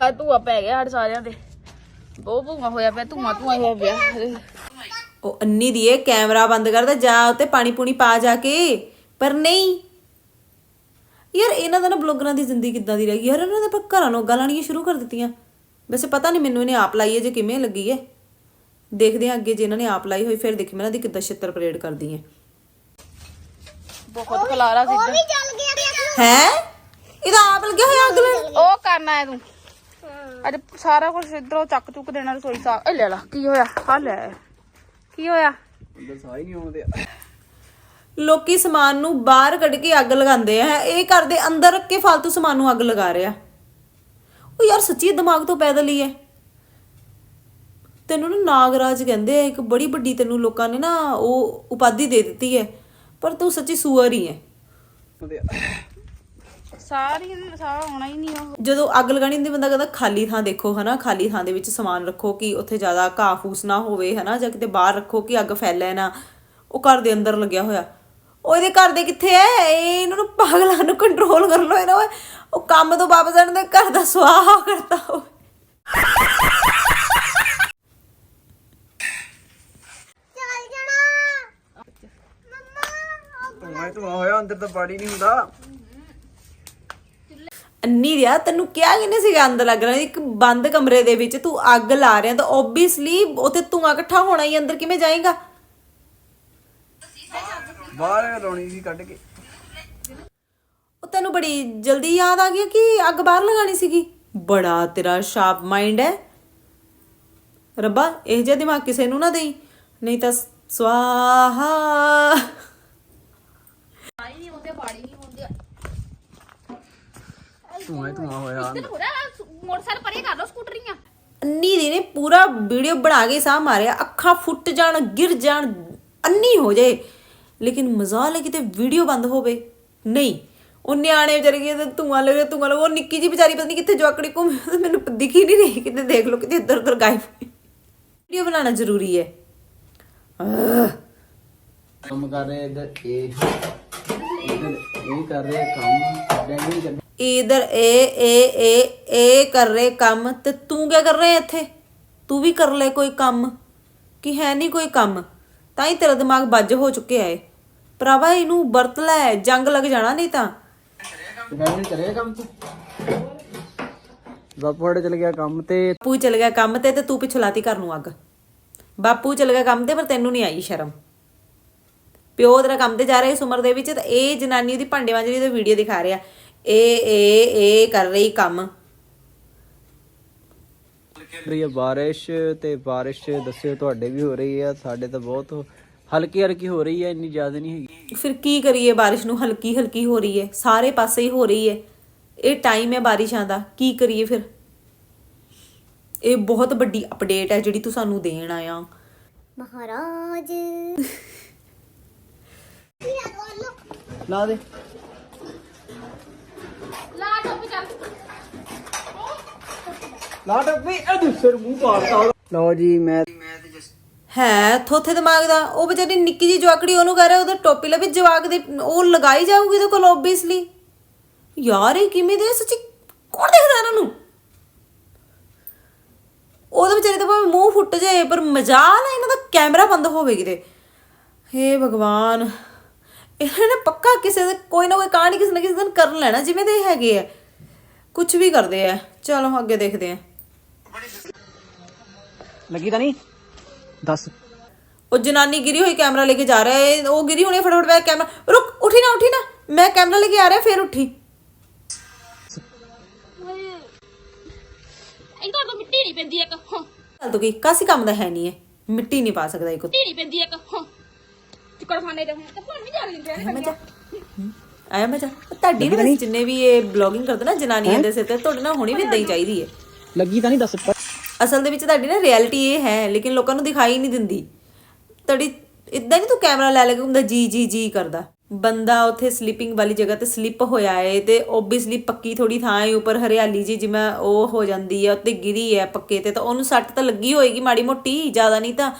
ਆ ਧੂਆ ਪੈ ਗਿਆ ਸਾਡੇ ਸਾਰਿਆਂ ਦੇ। ਬਹੁਤ ਧੂਆ ਹੋਇਆ ਪਿਆ ਧੂਆ ਧੂਆ ਹੋਇਆ ਪਿਆ। ਉਹ ਅੰਨੀ ਦੀ ਇਹ ਕੈਮਰਾ ਬੰਦ ਕਰਦਾ ਜਾ ਉੱਤੇ ਪਾਣੀ ਪੂਣੀ ਪਾ ਜਾ ਕੇ। ਪਰ ਨਹੀਂ ਯਾਰ ਇਹਨਾਂ ਦਾ ਨਾ ਬਲੌਗਰਾਂ ਦੀ ਜ਼ਿੰਦਗੀ ਕਿੱਦਾਂ ਦੀ ਰਹਿ ਯਾਰ ਇਹਨਾਂ ਦੇ ਆਪਾਂ ਘਰਾਂ ਨੂੰ ਗਾਲਾਂ ਲਾਣੀਆਂ ਸ਼ੁਰੂ ਕਰ ਦਿੱਤੀਆਂ। ਵੈਸੇ ਪਤਾ ਨਹੀਂ ਮੈਨੂੰ ਇਹਨੇ ਆਪ ਲਾਈ ਹੈ ਜੇ ਕਿਵੇਂ ਲੱਗੀ ਹੈ। ਦੇਖਦੇ ਹਾਂ ਅੱਗੇ ਜੇ ਇਹਨਾਂ ਨੇ ਆਪ ਲਾਈ ਹੋਈ ਫਿਰ ਦੇਖੀ ਮੈਂ ਇਹਨਾਂ ਦੀ ਕਿੱਦਾਂ ਛਿੱਤਰ ਪਰੇਡ ਕਰਦੀ ਹੈ। ਬਹੁਤ ਖਲਾਰਾ ਸੀ ਇੱਧਰ। ਹੈ? ਇਹਦਾ ਆਪ ਲੱਗਿਆ ਹੋਇਆ ਅੱਗ ਲੈਣ? ਉਹ ਕਰਨਾ ਹੈ ਤੂੰ। ਅੱਜ ਸਾਰਾ ਕੁਝ ਇਧਰੋਂ ਚੱਕ ਚੁੱਕ ਦੇਣਾ ਰਸੋਈ ਸਾਹ ਇਹ ਲੈ ਲਾ ਕੀ ਹੋਇਆ? ਆ ਲੈ। ਕੀ ਹੋਇਆ? ਲੋਕੀ ਸਮਾਨ ਨੂੰ ਬਾਹਰ ਕੱਢ ਕੇ ਅੱਗ ਲਗਾਉਂਦੇ ਆ। ਇਹ ਘਰ ਦੇ ਅੰਦਰ ਰੱਖ ਕੇ ਫालतू ਸਮਾਨ ਨੂੰ ਅੱਗ ਲਗਾ ਰਿਹਾ? ਉਹ ਯਾਰ ਸੱਚੀ ਦਿਮਾਗ ਤੋਂ ਪੈਦਲ ਹੀ ਹੈ। ਤੈਨੂੰ ਨਾ ਨਾਗਰਾਜ ਕਹਿੰਦੇ ਆ ਇੱਕ ਬੜੀ ਵੱਡੀ ਤੈਨੂੰ ਲੋਕਾਂ ਨੇ ਨਾ ਉਹ ਉਪਾਧੀ ਦੇ ਦਿੱਤੀ ਹੈ ਪਰ ਤੂੰ ਸੱਚੀ ਸੂਅਰ ਹੀ ਹੈ। ਸਾਰੀ ਸਾਰਾ ਹੋਣਾ ਹੀ ਨਹੀਂ ਉਹ ਜਦੋਂ ਅੱਗ ਲਗਾਣੀ ਹੁੰਦੀ ਬੰਦਾ ਕਹਿੰਦਾ ਖਾਲੀ ਥਾਂ ਦੇਖੋ ਹਨਾ ਖਾਲੀ ਥਾਂ ਦੇ ਵਿੱਚ ਸਮਾਨ ਰੱਖੋ ਕਿ ਉੱਥੇ ਜ਼ਿਆਦਾ ਘਾਹ ਫੂਸ ਨਾ ਹੋਵੇ ਹਨਾ ਜਾਂ ਕਿਤੇ ਬਾਹਰ ਰੱਖੋ ਕਿ ਅੱਗ ਫੈਲੇ ਨਾ। ਉਹ ਘਰ ਦੇ ਅੰਦਰ ਲੱਗਿਆ ਹੋਇਆ। ਉਹ ਇਹਦੇ ਘਰ ਦੇ ਕਿੱਥੇ ਐ? ਇਹ ਇਹਨਾਂ ਨੂੰ ਪਾਗਲਾਂ ਨੂੰ ਕੰਟਰੋਲ ਕਰ ਲੋ ਇਹਨਾਂ ਓਏ। ਉਹ ਕੰਮ ਤੋਂ ਵਾਪਸ ਆਣ ਦੇ ਘਰ ਦਾ ਸੁਆਹ ਕਰਤਾ ਚੱਲ ਜਾਣਾ। ਅੰਨੀ ਦਿਆ ਤੈਨੂੰ ਕਿਹਾ ਕਿਨੇ ਸੀਗਾ ਅੰਦਰ ਲੱਗ ਰਿਹਾ ਇੱਕ ਬੰਦ ਕਮਰੇ ਦੇ ਵਿੱਚ ਤੂੰ ਅੱਗ ਲਾ ਰਿਹਾ ਤਾਂ ਓਬਵੀਅਸਲੀ ਉੱਥੇ ਧੂਆਂ ਇਕੱਠਾ ਹੋਣਾ ਹੀ ਅੰਦਰ ਕਿਵੇਂ ਜਾਏਗਾ? ਬਾਹਰ ਲਾਉਣੀ ਸੀ ਕੱਢ ਕੇ। ਉਹ ਤੈਨੂੰ ਬੜੀ ਜਲਦੀ ਯਾਦ ਆ ਗਿਆ ਕਿ ਅੱਗ ਬਾਹਰ ਲਗਾਣੀ ਸੀਗੀ? ਬੜਾ ਤੇਰਾ ਸ਼ਾਰਪ ਮਾਈਂਡ ਹੈ ਰੱਬਾ ਇਹ ਜਿਹਾ ਦਿਮਾਗ ਕਿਸੇ ਨੂੰ ਨਾ ਦੇਈ। ਨਹੀਂ ਤਾਂ ਸਵਾਹਾ। ਧੂਆਂ ਹੀ ਧੂਆਂ ਹੋਇਆ। ਮੋਟਰਸਾਈਕਲ ਪਰੇ ਕਰ ਲਓ ਸਕੂਟਰੀਆਂ। ਅੰਨੀ ਦੀ ਨੇ ਪੂਰਾ ਵੀਡੀਓ ਬਣਾ ਕੇ ਸਾਹ ਮਾਰਿਆ। ਅੱਖਾਂ ਫੁੱਟ ਜਾਣ ਗਿਰ ਜਾਣ ਅੰਨੀ ਹੋ ਜਾਏ। ਲੇਕਿਨ ਮਜ਼ਾਲ ਹੈ ਕਿਤੇ ਵੀਡੀਓ ਬੰਦ ਹੋਵੇ? ਨਹੀਂ। ਉਹ ਨਿਆਣੇ ਵਿਚਾਰੇ ਕੀ ਤੇ ਧੂਆਂ ਲੱਗ ਰਿਹਾ ਧੂਆਂ ਲੱਗ ਉਹ ਨਿੱਕੀ ਜੀ ਵਿਚਾਰੀ ਪਤਾ ਨਹੀਂ ਕਿੱਥੇ ਜਵਾਕੜੀ ਘੁੰਮ ਮੈਨੂੰ ਦਿਖੀ ਨਹੀਂ ਰਹੀ। ਕਿਤੇ ਦੇਖ ਲਓ ਕਿਤੇ ਇੱਧਰ ਉੱਧਰ ਗਾਇਬ ਵੀਡੀਓ ਬਣਾਉਣਾ ਜ਼ਰੂਰੀ ਹੈ। ਕੰਮ ਕਰ ਰਹੇ ਇਧਰ ਇਹ ਇਧਰ ਇਹ ਕਰ ਰਹੇ ਕੰਮ ਡੈਂਗਿੰਗ ਕਰ ਇਧਰ ਇਹ ਇਹ ਇਹ ਇਹ ਕਰ ਰਹੇ ਕੰਮ। ਤੇ ਤੂੰ ਕੀ ਕਰ ਰਿਹਾ ਇੱਥੇ? ਤੂੰ ਵੀ ਕਰ ਲੈ ਕੋਈ ਕੰਮ। ਕਿ ਹੈ ਨਹੀਂ ਕੋਈ ਕੰਮ। ਤਾਂ ਹੀ ਤੇਰਾ ਦਿਮਾਗ ਬੱਜ ਹੋ ਚੁੱਕਿਆ ਏ। ਭਰਾਵਾ ਇਹਨੂੰ ਵਰਤ ਲੈ ਜੰਗ ਲੱਗ ਜਾਣਾ ਨਹੀਂ ਤਾਂ। ਕੰਮ ਬਾਪੂ ਚਲ ਗਿਆ ਕੰਮ ਤੇ। ਬਾਪੂ ਚਲ ਗਿਆ ਕੰਮ ਤੇ ਤੇ ਤੂੰ ਪਿੱਛੋਂ ਲਾਤੀ ਘਰ ਨੂੰ ਅੱਗ। ਬਾਪੂ ਚਲ ਗਿਆ ਕੰਮ ਤੇ ਪਰ ਤੈਨੂੰ ਨਹੀਂ ਆਈ ਸ਼ਰਮ। ਪਿਓ ਤੇਰਾ ਕੰਮ ਤੇ ਜਾ ਰਿਹਾ ਇਸ ਉਮਰ ਦੇ ਵਿੱਚ ਤੇ ਇਹ ਜਨਾਨੀ ਉਹਦੀ ਭਾਂਡੇ ਮਾਂਜਰੀ ਦੀ ਵੀਡੀਓ ਦਿਖਾ ਰਿਹਾ। ਇਹ ਇਹ ਇਹ ਕਰ ਰਹੀ ਕੰਮ। ਰਹੀ ਹੈ ਬਾਰਿਸ਼ ਤੇ ਬਾਰਿਸ਼ ਦੱਸਿਓ ਤੁਹਾਡੇ ਵੀ ਹੋ ਰਹੀ ਹੈ ਸਾਡੇ ਤਾਂ ਬਹੁਤ ਹਲਕੀ ਹਲਕੀ ਹੋ ਰਹੀ ਹੈ ਇੰਨੀ ਜ਼ਿਆਦਾ ਨਹੀਂ ਹੈਗੀ। ਫਿਰ ਕੀ ਕਰੀਏ? ਬਾਰਿਸ਼ ਨੂੰ ਹਲਕੀ ਹਲਕੀ ਹੋ ਰਹੀ ਹੈ। ਸਾਰੇ ਪਾਸੇ ਹੀ ਹੋ ਰਹੀ ਹੈ। ਇਹ ਟਾਈਮ ਹੈ ਬਾਰਿਸ਼ਾਂ ਦਾ। ਕੀ ਕਰੀਏ ਫਿਰ? ਇਹ ਬਹੁਤ ਵੱਡੀ ਅਪਡੇਟ ਹੈ ਜਿਹੜੀ ਤੂੰ ਸਾਨੂੰ ਦੇਣ ਆਇਆ। ਮਹਾਰਾਜ। ਲਾ ਦੇ। ਲਾ ਟੋਪੀ ਇਹ ਸਿਰ ਮੂੰਹ ਪਾੜਤਾ ਲਓ ਜੀ ਮੈਂ ਹੈ, ਥੋਥੇ ਦਿਮਾਗ ਦਾ। ਉਹ ਵਿਚਾਰੀ ਨਿੱਕੀ ਜੀ ਜਵਾਕੜੀ, ਉਹਨੂੰ ਕਹਿ ਰਿਹਾ ਉਹਦਾ ਟੋਪੀ ਲਵੇ ਜਵਾਕ ਦੇ, ਉਹ ਲਗਾਈ ਜਾਊਗੀ ਉਹਦੇ ਕੋਲ ਓਬਵੀਅਸਲੀ ਯਾਰ, ਇਹ ਕਿਵੇਂ ਦੇ, ਸੱਚੀ ਕੌਣ ਦੇਖਦਾ ਇਹਨਾਂ ਨੂੰ? ਉਹਦੇ ਵਿਚਾਰੇ ਦਾ ਭਾਵੇਂ ਮੂੰਹ ਫੁੱਟ ਜਾਏ, ਪਰ ਮਜਾਲ ਹੈ ਇਹਨਾਂ ਦਾ ਕੈਮਰਾ ਬੰਦ ਹੋਵੇ ਕਿਤੇ। ਹੇ ਭਗਵਾਨ, ਇਹਨਾਂ ਨੇ ਪੱਕਾ ਕਿਸੇ ਦਾ, ਕੋਈ ਨਾ ਕੋਈ ਕਾਂਡ ਕਿਸੇ ਨਾ ਕਿਸੇ ਦਿਨ ਕਰਨ ਲੈਣਾ, ਜਿਵੇਂ ਦੇ ਹੈਗੇ ਆ। ਕੁਝ ਵੀ ਕਰਦੇ ਆ। ਚਲੋ ਅੱਗੇ ਦੇਖਦੇ ਆ। ਲੱਗੀ ਤਾਂ ਨਹੀਂ? ਦੱਸ। ਉਹ ਜਨਾਨੀ ਗਿਰੀ ਹੋਈ ਕੈਮਰਾ ਲੈ ਕੇ ਜਾ ਰਿਹਾ ਹੈ ਉਹ ਗਿਰੀ ਹੋਣੀ ਫਟਾਫਟ ਬੈ ਕੈਮਰਾ। ਰੁਕ ਉੱਠੀ ਨਾ ਉੱਠੀ ਨਾ। ਮੈਂ ਕੈਮਰਾ ਲੈ ਕੇ ਆ ਰਿਹਾ ਫਿਰ ਉੱਠੀ। ਇਹਨਾਂ ਤੋਂ ਮਿੱਟੀ ਨਹੀਂ ਪੈਂਦੀ ਇੱਕ। ਹਾਂ। ਚੱਲ ਤੂੰ ਕੀ ਕਾਸੀ ਕੰਮ ਦਾ ਹੈ ਨਹੀਂ ਹੈ ਮਿੱਟੀ ਨਹੀਂ ਪਾ ਸਕਦਾ ਇਹ ਕੁੱਤਾ ਮਿੱਟੀ ਨਹੀਂ ਪੈਂਦੀ ਇੱਕ ਹਾਂ। ਚੁੱਕੜ ਖਾਣੇ ਦੇ ਹੁਣ ਤੇ ਫੋਨ ਨਹੀਂ ਜਾ ਰਹੀ ਮੈਂ ਜਾ। ਹਮ, ਆਇਆ ਮੈਂ ਜਾ। ਉਹ ਤੁਹਾਡੀ ਨਾ ਜਿੰਨੇ ਵੀ ਇਹ ਬਲੌਗਿੰਗ ਕਰਦੇ ਨਾ ਜਨਾਨੀਆਂ ਦੇ ਸਿਰ ਤੇ ਤੁਹਾਡੇ ਨਾਲ ਹੋਣੀ ਵੀ ਇਦਾਂ ਹੀ ਚਾਹੀਦੀ ਹੈ ਲੱਗੀ ਤਾਂ ਨਹੀਂ ਦੱਸ। ਅਸਲ ਦੇ ਵਿੱਚ ਤੁਹਾਡੀ ਨਾ ਰਿਐਲਿਟੀ ਇਹ ਹੈ ਲੇਕਿਨ ਲੋਕਾਂ ਨੂੰ ਦਿਖਾਈ ਨਹੀਂ ਦਿੰਦੀ। ਤੁਹਾਡੀ ਇਦਾਂ ਨਹੀਂ ਤੂੰ ਕੈਮਰਾ ਲੈ ਲੈ ਕੇ ਹੁੰਦਾ ਜੀ ਜੀ ਜੀ ਕਰਦਾ। ਬੰਦਾ ਉੱਥੇ ਸਲੀਪਿੰਗ ਵਾਲੀ ਜਗ੍ਹਾ ਤੇ ਸਲਿੱਪ ਹੋਇਆ ਏ ਤੇ ਓਬਵੀਅਸਲੀ ਪੱਕੀ ਥੋੜੀ ਥਾਂ ਹੈ ਉੱਪਰ ਹਰਿਆਲੀ ਜੀ ਜਿਵੇਂ ਉਹ ਹੋ ਜਾਂਦੀ ਹੈ ਉੱਤੇ ਗਿਰੀ ਹੈ ਪੱਕੇ ਤੇ ਤਾਂ ਉਹਨੂੰ ਸੱਟ ਤਾਂ ਲੱਗੀ ਹੋਏਗੀ ਮਾੜੀ ਮੋਟੀ ਜ਼ਿਆਦਾ ਨਹੀਂ ਤਾਂ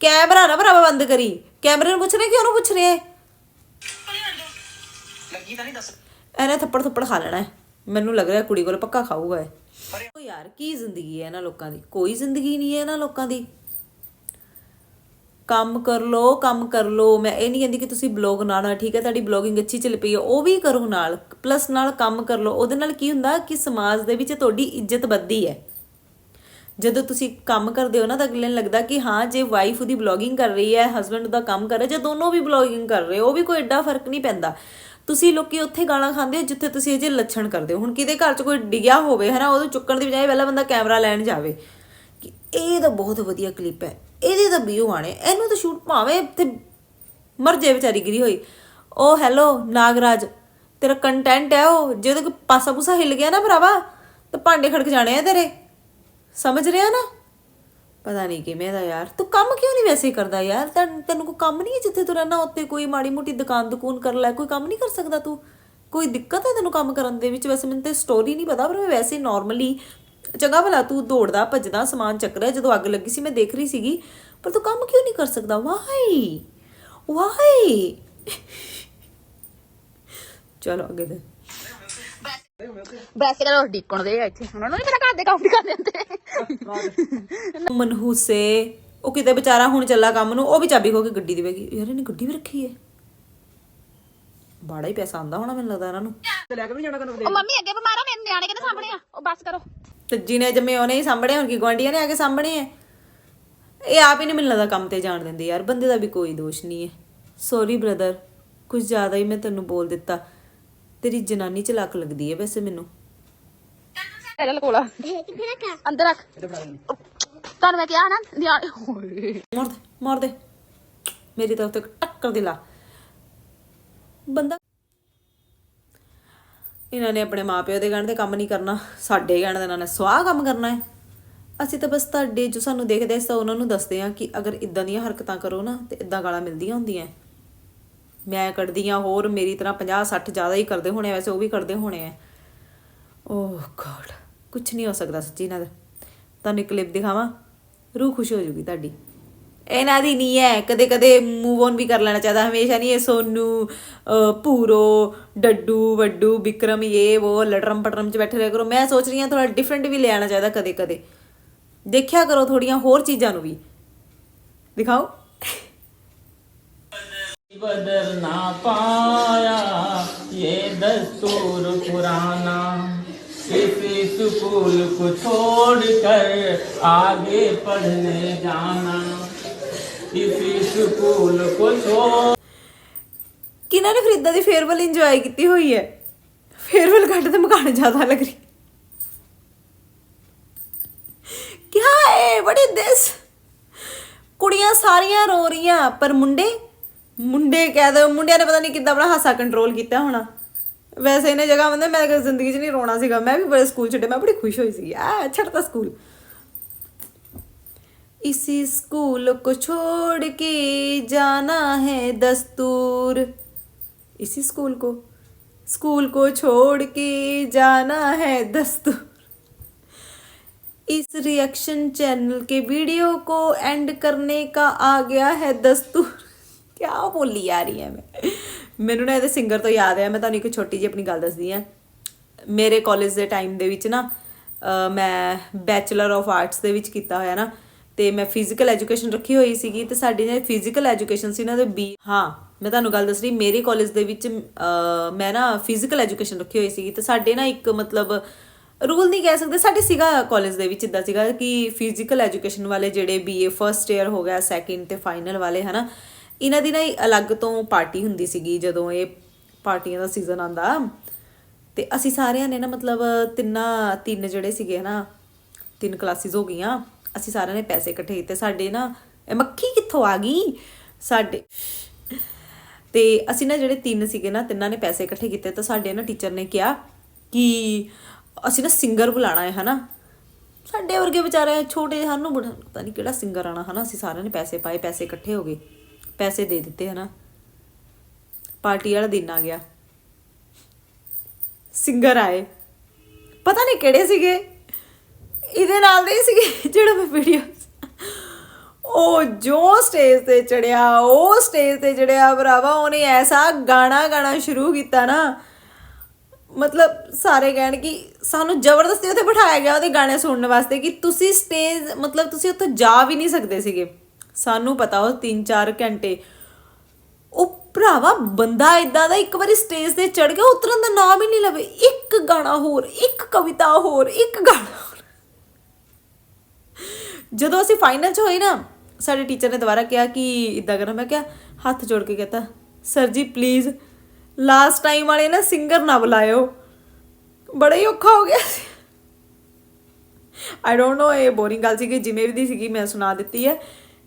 ਕੈਮਰਾ ਨਾ ਭਰਾਵਾ ਬੰਦ ਕਰੀ। ਕੈਮਰੇ ਨੂੰ ਪੁੱਛ ਰਿਹਾ ਕਿ ਉਹਨੂੰ ਪੁੱਛ ਰਿਹਾ ਹੈ ਇਹਨੇ ਥੱਪੜ ਥੱਪੜ ਖਾ ਲੈਣਾ ਹੈ ਮੈਨੂੰ ਲੱਗ ਰਿਹਾ ਕੁੜੀ ਕੋਲ ਪੱਕਾ ਖਾਊਗਾ ਇਹ ਉਹ ਯਾਰ, ਕੀ ਜ਼ਿੰਦਗੀ ਹੈ ਇਹਨਾਂ ਲੋਕਾਂ ਦੀ? ਕੋਈ ਜ਼ਿੰਦਗੀ ਨਹੀਂ ਹੈ ਇਹਨਾਂ ਲੋਕਾਂ ਦੀ। ਕੰਮ ਕਰ ਲੋ ਕੰਮ ਕਰ ਲੋ ਮੈਂ ਇਹ ਨਹੀਂ ਕਹਿੰਦੀ ਕਿ ਤੁਸੀਂ ਬਲੌਗ ਨਾ ਨਾ ਠੀਕ ਹੈ, ਤੁਹਾਡੀ ਬਲੌਗਿੰਗ ਅੱਛੀ ਚੱਲ ਪਈ ਹੈ, ਉਹ ਵੀ ਕਰੋ ਨਾਲ। ਪਲੱਸ ਨਾਲ ਕੰਮ ਕਰ ਲੋ ਉਹਦੇ ਨਾਲ ਕੀ ਹੁੰਦਾ ਕਿ ਸਮਾਜ ਦੇ ਵਿੱਚ ਤੁਹਾਡੀ ਇੱਜ਼ਤ ਵੱਧਦੀ ਹੈ। ਜਦੋਂ ਤੁਸੀਂ ਕੰਮ ਕਰਦੇ ਹੋ ਨਾ, ਤਾਂ ਅਗਲੇ ਨੂੰ ਲੱਗਦਾ ਕਿ ਹਾਂ, ਜੇ ਵਾਈਫ ਉਹਦੀ ਬਲੌਗਿੰਗ ਕਰ ਰਹੀ ਹੈ ਹਸਬੰਡ ਦਾ ਕੰਮ ਕਰ ਰਿਹਾ, ਜੇ ਦੋਨੋਂ ਵੀ ਬਲੌਗਿੰਗ ਕਰ ਰਹੇ ਹੋ, ਉਹ ਵੀ ਕੋਈ ਐਡਾ ਫ਼ਰਕ ਨਹੀਂ ਪੈਂਦਾ। ਤੁਸੀਂ ਲੋਕੀ ਉੱਥੇ ਗਾਲਾਂ ਖਾਂਦੇ ਹੋ ਜਿੱਥੇ ਤੁਸੀਂ ਇਹ ਜੇ ਲੱਛਣ ਕਰਦੇ ਹੋ। ਹੁਣ ਕਿਤੇ ਘਰ 'ਚ ਕੋਈ ਡਿੱਗਿਆ ਹੋਵੇ ਹੈ ਨਾ ਉਹਨੂੰ ਚੁੱਕਣ ਦੀ ਬਜਾਏ ਪਹਿਲਾਂ ਬੰਦਾ ਕੈਮਰਾ ਲੈਣ ਜਾਵੇ। ਕਿ ਇਹ ਤਾਂ ਬਹੁਤ ਵਧੀਆ ਕਲਿੱਪ ਹੈ। ਇਹਦੇ ਤਾਂ ਵਿਊ ਆਣੇ ਇਹਨੂੰ ਤਾਂ ਸ਼ੂਟ ਭਾਵੇਂ ਤੇ ਮਰ ਜੇ ਵਿਚਾਰੀ ਗਿਰੀ ਹੋਈ। ਉਹ ਹੈਲੋ ਨਾਗਰਾਜ, ਤੇਰਾ ਕੰਟੈਂਟ ਹੈ ਉਹ। ਜੇ ਉਹਦੇ ਕੋਈ ਪਾਸਾ ਪੂਸਾ ਹਿੱਲ ਗਿਆ ਨਾ ਭਰਾਵਾ, ਤਾਂ ਭਾਂਡੇ ਖੜਕ ਜਾਣੇ ਆ ਤੇਰੇ। ਸਮਝ ਰਿਹਾ ਨਾ? ਪਤਾ ਨਹੀਂ ਕਿਵੇਂ ਦਾ ਯਾਰ। ਤੂੰ ਕੰਮ ਕਿਉਂ ਨਹੀਂ ਵੈਸੇ ਕਰਦਾ ਯਾਰ? ਤੈਨੂੰ ਤੈਨੂੰ ਕੋਈ ਕੰਮ ਨਹੀਂ ਹੈ ਜਿੱਥੇ ਤੂੰ ਰਹਿਣਾ ਉੱਤੇ ਕੋਈ ਮਾੜੀ ਮੋਟੀ ਦੁਕਾਨ ਦੁਕੂਨ ਕਰ ਲੈ, ਕੋਈ ਕੰਮ ਨਹੀਂ ਕਰ ਸਕਦਾ ਤੂੰ। ਕੋਈ ਦਿੱਕਤ ਹੈ ਤੈਨੂੰ ਕੰਮ ਕਰਨ ਦੇ ਵਿੱਚ? ਵੈਸੇ ਮੈਨੂੰ ਤੇ ਸਟੋਰੀ ਨਹੀਂ ਪਤਾ, ਪਰ ਮੈਂ ਵੈਸੇ ਨਾਰਮਲੀ ਚੰਗਾ ਭਲਾ ਤੂੰ ਦੌੜਦਾ, ਭੱਜਦਾ, ਸਮਾਨ ਚੱਕ ਰਿਹਾ, ਜਦੋਂ ਅੱਗ ਲੱਗੀ ਸੀ ਮੈਂ ਦੇਖ ਰਹੀ ਸੀਗੀ। ਪਰ ਤੂੰ ਕੰਮ ਕਿਉਂ ਨਹੀਂ ਕਰ ਸਕਦਾ? ਵਾਈ ਵਾਈ ਚਲੋ ਅੱਗੇ ਦੇ ਵੈਸੇ ਕਰੋ ਡਿੱਕਣ ਦੇ ਆ ਇੱਥੇ। ਉਹਨਾਂ ਨੂੰ ਨਹੀਂ ਪਤਾ ਘਰ ਦੇ ਕੰਮ ਕਰ ਦਿੰਦੇ। ਮਨਹੂਸੇ ਉਹ ਕਿਤੇ ਵਿਚਾਰਾ ਹੁਣ ਚੱਲਾ ਕੰਮ ਨੂੰ ਉਹ ਵੀ ਚਾਬੀ ਖੋ ਕੇ ਗੱਡੀ ਦੀ ਵੇਗੀ ਯਾਰ ਇਹਨੇ ਗੱਡੀ ਵੀ ਰੱਖੀ ਹੈ ਬਾੜਾ ਹੀ ਪੈਸਾ ਆਂਦਾ ਹੋਣਾ ਮੈਨੂੰ ਲੱਗਦਾ ਇਹਨਾਂ ਨੂੰ। ਉਹ ਮੰਮੀ ਅੱਗੇ ਬਿਮਾਰ ਮੇਰੇ ਨਿਆਣੇ ਕਿਹਦੇ ਸਾਹਮਣੇ ਆ? ਉਹ ਬਸ ਕਰੋ। ਤੇ ਜਿਹਨੇ ਜੰਮੇ ਉਹਨੇ ਹੀ ਸਾਂਭਣੇ ਹੁਣ ਕੀ ਗੁਆਂਢੀਆਂ ਨੇ ਆ ਕੇ ਸਾਂਭਣੇ ਹੈ ਇਹ ਆਪ ਹੀ ਨਹੀਂ ਮੈਨੂੰ ਲੱਗਦਾ ਕੰਮ ਤੇ ਜਾਣ ਦਿੰਦੇ। ਯਾਰ ਬੰਦੇ ਦਾ ਵੀ ਕੋਈ ਦੋਸ਼ ਨਹੀਂ ਹੈ ਸੌਰੀ ਬ੍ਰਦਰ ਕੁਝ ਜ਼ਿਆਦਾ ਹੀ ਮੈਂ ਤੈਨੂੰ ਬੋਲ ਦਿੱਤਾ। ਤੇਰੀ ਜਨਾਨੀ ਚਲਾਕ ਲੱਗਦੀ ਹੈ ਵੈਸੇ ਮੈਨੂੰ। ਇਹਦੇ ਕੋਲ। ਅੰਦਰ ਰੱਖ। ਤੁਹਾਨੂੰ ਮੈਂ ਕਿਹਾ ਨਾ ਮਾਰ ਦੇ ਮਾਰ ਦੇ। ਮੇਰੀ ਤਰਫ ਤੋਂ ਟੱਕਰ ਦੇ ਲਾ। ਬੰਦਾ ਇਹਨਾਂ ਨੇ ਆਪਣੇ ਮਾਪਿਓ ਦੇ ਕਹਿਣ ਤੇ ਕੰਮ ਨਹੀਂ ਕਰਨਾ ਸਾਡੇ ਕਹਿਣ ਦੇ ਇਹਨਾਂ ਨੇ ਸਵਾਹ ਕੰਮ ਕਰਨਾ ਹੈ ਅਸੀਂ ਤਾਂ ਬਸ ਤੁਹਾਡੇ ਜੋ ਸਾਨੂੰ ਦੇਖਦੇ ਅਸੀਂ ਤਾਂ ਉਹਨਾਂ ਨੂੰ ਦੱਸਦੇ ਆ ਕਿ ਅਗਰ ਇਦਾਂ ਦੀਆਂ ਹਰਕਤਾਂ ਕਰੋ ਨਾ ਤੇ ਇਦਾਂ ਗਾਲਾਂ ਮਿਲਦੀਆਂ ਹੁੰਦੀਆਂ ਮੈਂ ਕੱਢਦੀ ਆ ਹੋਰ ਮੇਰੀ ਤਰ੍ਹਾਂ 50 60 ਜ਼ਿਆਦਾ ਹੀ ਕਰਦੇ ਹੋਣੇ ਵੈਸੇ ਉਹ ਵੀ ਕਰਦੇ ਹੋਣੇ ਆ। ਓਹ ਗॉड ਕੁਝ ਨਹੀਂ ਹੋ ਸਕਦਾ ਸੱਚੀ ਇਹਨਾਂ ਦਾ। ਤੁਹਾਨੂੰ ਇੱਕ ਕਲਿੱਪ ਦਿਖਾਵਾਂ। ਰੂਹ ਖੁਸ਼ ਹੋ ਜੂਗੀ ਤੁਹਾਡੀ। ਇਹਨਾਂ ਦੀ ਨਹੀਂ ਹੈ ਕਦੇ ਕਦੇ ਮੂਵ ਔਨ ਵੀ ਕਰ ਲੈਣਾ ਚਾਹੀਦਾ। ਹਮੇਸ਼ਾ ਨਹੀਂ ਇਹ ਸੋਨੂ ਅਹ, ਭੂਰੋ ਡੱਡੂ ਵੱਡੂ ਵਿਕਰਮ ਇਹ ਉਹ ਲਟਰਮ ਪਟਰਮ ਚ ਬੈਠੇ ਰਹਿ ਕਰੋ। ਮੈਂ ਸੋਚ ਰਹੀ ਹਾਂ ਥੋੜਾ ਡਿਫਰੈਂਟ ਵੀ ਲੈ ਆਣਾ ਚਾਹੀਦਾ ਕਦੇ ਕਦੇ ਦੇਖਿਆ ਕਰੋ ਥੋੜੀਆਂ ਹੋਰ ਚੀਜ਼ਾਂ ਨੂੰ ਵੀ। ਦਿਖਾਓ। बदलना पाया ये दस्तूर पुराना इस स्कूल को छोड़कर आगे पढ़ने जाना इस स्कूल को छोड़ ਕਿਹਨਾਂ ਨੇ ਫਰੀਦਾ ਦੀ ਫੇਅਰਵੈਲ ਇੰਜੋਏ ਕੀਤੀ ਹੋਈ ਹੈ ਫੇਅਰਵੈਲ ਘੱਟ ਤੇ ਮਕਾਨ ਜ਼ਿਆਦਾ ਲੱਗ ਰਹੀ ਕੀ ਹੈ ਵਟ ਇਜ਼ ਦਿਸ ਕੁੜੀਆਂ ਸਾਰੀਆਂ ਰੋ ਰਹੀਆਂ ਪਰ ਮੁੰਡੇ ਮੁੰਡੇ ਕਹਿ ਦੋ ਮੁੰਡਿਆਂ ਨੇ ਪਤਾ ਨਹੀਂ ਕਿੱਦਾਂ ਆਪਣਾ ਹਾਸਾ ਕੰਟਰੋਲ ਕੀਤਾ ਹੋਣਾ ਵੈਸੇ ਇਹਨੇ ਜਗ੍ਹਾ ਬੰਦੇ ਮੈਂ ਕਦੇ ਜ਼ਿੰਦਗੀ 'ਚ ਨਹੀਂ ਰੋਣਾ ਸੀਗਾ ਮੈਂ ਵੀ ਬੜੇ ਸਕੂਲ ਛੱਡੇ ਮੈਂ ਬੜੀ ਖੁਸ਼ ਹੋਈ ਸੀ ਆ ਛੱਡਤਾ ਸਕੂਲ इसी स्कूल को छोड़ के जाना है दस्तूर इसी स्कूल को स्कूल को छोड़ के जाना है दस्तूर इस रिएक्शन चैनल के वीडियो को एंड करने का आ गया है दस्तूर ਕਿਆ ਬੋਲੀ ਆ ਰਹੀ ਐ ਮੈਂ? ਮੈਨੂੰ ਨਾ ਇਹਦੇ ਸਿੰਗਰ ਤੋਂ ਯਾਦ ਆ, ਮੈਂ ਤੁਹਾਨੂੰ ਇੱਕ ਛੋਟੀ ਜਿਹੀ ਆਪਣੀ ਗੱਲ ਦੱਸਦੀ ਆ। ਮੇਰੇ ਕਾਲਜ ਦੇ ਟਾਈਮ ਦੇ ਵਿੱਚ ਨਾ ਮੈਂ ਬੈਚਲਰ ਆਫ ਆਰਟਸ ਦੇ ਵਿੱਚ ਕੀਤਾ ਹੋਇਆ ਨਾ, ਤੇ ਮੈਂ ਫਿਜ਼ੀਕਲ ਐਜੂਕੇਸ਼ਨ ਰੱਖੀ ਹੋਈ ਸੀਗੀ, ਤੇ ਸਾਡੀ ਜਿਹੜੀ ਫਿਜ਼ੀਕਲ ਐਜੂਕੇਸ਼ਨ ਸੀ ਨਾ ਦੇ ਬੀ ਹਾਂ, ਮੈਂ ਤੁਹਾਨੂੰ ਗੱਲ ਦੱਸ ਰਹੀ, ਮੇਰੇ ਕਾਲਜ ਦੇ ਵਿੱਚ ਮੈਂ ਨਾ ਫਿਜ਼ੀਕਲ ਐਜੂਕੇਸ਼ਨ ਰੱਖੀ ਹੋਈ ਸੀਗੀ, ਤੇ ਸਾਡੇ ਨਾ ਇੱਕ ਮਤਲਬ ਰੂਲ ਨਹੀਂ ਕਹਿ ਸਕਦੇ, ਸਾਡੇ ਸੀਗਾ ਕਾਲਜ ਦੇ ਵਿੱਚ ਇਦਾਂ ਸੀਗਾ ਕਿ ਫਿਜ਼ੀਕਲ ਐਜੂਕੇਸ਼ਨ ਵਾਲੇ ਜਿਹੜੇ ਬੀਏ ਫਰਸਟ ਈਅਰ ਹੋ ਗਿਆ ਸੈਕਿੰਡ ਤੇ ਫਾਈਨਲ ਵਾਲੇ, ਹਨਾ ਇਹਨਾਂ ਦੀ ਨਾ ਅਲੱਗ ਤੋਂ ਪਾਰਟੀ ਹੁੰਦੀ ਸੀਗੀ ਜਦੋਂ ਇਹ ਪਾਰਟੀਆਂ ਦਾ ਸੀਜ਼ਨ ਆਂਦਾ ਤੇ ਅਸੀਂ ਸਾਰਿਆਂ ਨੇ ਨਾ ਮਤਲਬ ਤਿੰਨਾਂ, ਤਿੰਨ ਜਿਹੜੇ ਸੀਗੇ ਨਾ, ਤਿੰਨ ਕਲਾਸਿਸ ਹੋ ਗਈਆਂ। ਅਸੀਂ ਸਾਰਿਆਂ ਨੇ ਪੈਸੇ ਇਕੱਠੇ ਕੀਤੇ। ਸਾਡੇ ਨਾ, ਇਹ ਮੱਖੀ ਕਿੱਥੋਂ ਆ ਗਈ? ਸਾਡੇ ਤੇ ਅਸੀਂ ਨਾ ਜਿਹੜੇ ਤਿੰਨ ਸੀਗੇ ਨਾ, ਤਿੰਨਾਂ ਨੇ ਪੈਸੇ ਇਕੱਠੇ ਕੀਤੇ ਤਾਂ ਸਾਡੇ ਨਾ ਟੀਚਰ ਨੇ ਕਿਹਾ ਕਿ ਅਸੀਂ ਨਾ ਸਿੰਗਰ ਬੁਲਾਣਾ ਹੈ, ਹਨਾ? ਸਾਡੇ ਵਰਗੇ ਵਿਚਾਰੇ ਛੋਟੇ ਸਾਨੂੰ ਬੜਾ- ਪਤਾ ਨਹੀਂ ਕਿਹੜਾ ਸਿੰਗਰ ਆਣਾ ਹਨਾ? ਅਸੀਂ ਸਾਰਿਆਂ ਨੇ ਪੈਸੇ ਪਾਏ, ਪੈਸੇ ਇਕੱਠੇ ਹੋ ਗਏ। ਪੈਸੇ ਦੇ ਦਿੱਤੇ ਹਨਾ। ਪਾਰਟੀ ਵਾਲਾ ਦਿਨ ਆ ਗਿਆ। ਸਿੰਗਰ ਆਏ। ਪਤਾ ਨਹੀਂ ਕਿਹੜੇ ਸੀਗੇ। ਇਹਦੇ ਨਾਲ ਦੇ ਹੀ ਸੀਗੇ ਜਿਹੜਾ ਮੈਂ ਵੀਡੀਓ ਉਹ ਜੋ ਸਟੇਜ ਤੇ ਚੜਿਆ, ਉਹ ਸਟੇਜ ਤੇ ਚੜਿਆ ਭਰਾਵਾ, ਉਹਨੇ ਐਸਾ ਗਾਣਾ ਗਾਣਾ ਸ਼ੁਰੂ ਕੀਤਾ ਨਾ। ਮਤਲਬ ਸਾਰੇ ਕਹਿਣ ਕਿ ਸਾਨੂੰ ਜ਼ਬਰਦਸਤੀ ਉੱਥੇ ਬਿਠਾਇਆ ਗਿਆ ਉਹਦੇ ਗਾਣੇ ਸੁਣਨ ਵਾਸਤੇ ਕਿ ਤੁਸੀਂ ਸਟੇਜ ਮਤਲਬ ਤੁਸੀਂ ਉੱਥੇ ਜਾ ਵੀ ਨਹੀਂ ਸਕਦੇ ਸੀਗੇ। ਸਾਨੂੰ ਪਤਾ ਉਹ 3-4 ਘੰਟੇ। ਉਹ ਭਰਾਵਾ, ਬੰਦਾ ਇਦਾਂ ਦਾ ਇੱਕ ਵਾਰੀ ਸਟੇਜ ਤੇ ਚੜ ਗਿਆ, ਉਤਰਨ ਦਾ ਨਾਮ ਹੀ ਨਹੀਂ ਲਵੇ। ਇੱਕ ਗਾਣਾ ਹੋਰ, ਇੱਕ ਕਵਿਤਾ ਹੋਰ, ਇੱਕ ਗਾਣਾ ਜਦੋਂ ਅਸੀਂ ਫਾਈਨਲ 'ਚ ਹੋਏ ਨਾ, ਸਾਡੇ ਟੀਚਰ ਨੇ ਦੁਬਾਰਾ ਕਿਹਾ ਕਿ ਇਦਾਂ ਕਰਨਾ ਮੈਂ ਕਿਹਾ, ਹੱਥ ਜੋੜ ਕੇ ਕਹਤਾ ਸਰ ਜੀ ਪਲੀਜ਼ ਲਾਸਟ ਟਾਈਮ ਵਾਲੇ ਨਾ ਸਿੰਗਰ ਨਾ ਬੁਲਾਇਓ। ਬੜਾ ਹੀ ਔਖਾ ਹੋ ਗਿਆ। ਸੀ ਆਈ ਡੋਨਟ ਨੋ ਇਹ ਬੋਰਿੰਗ ਗੱਲ ਸੀ ਕਿ ਜਿਵੇਂ ਵੀ ਦੀ ਸੀਗੀ, ਮੈਂ ਸੁਣਾ ਦਿੱਤੀ ਹੈ।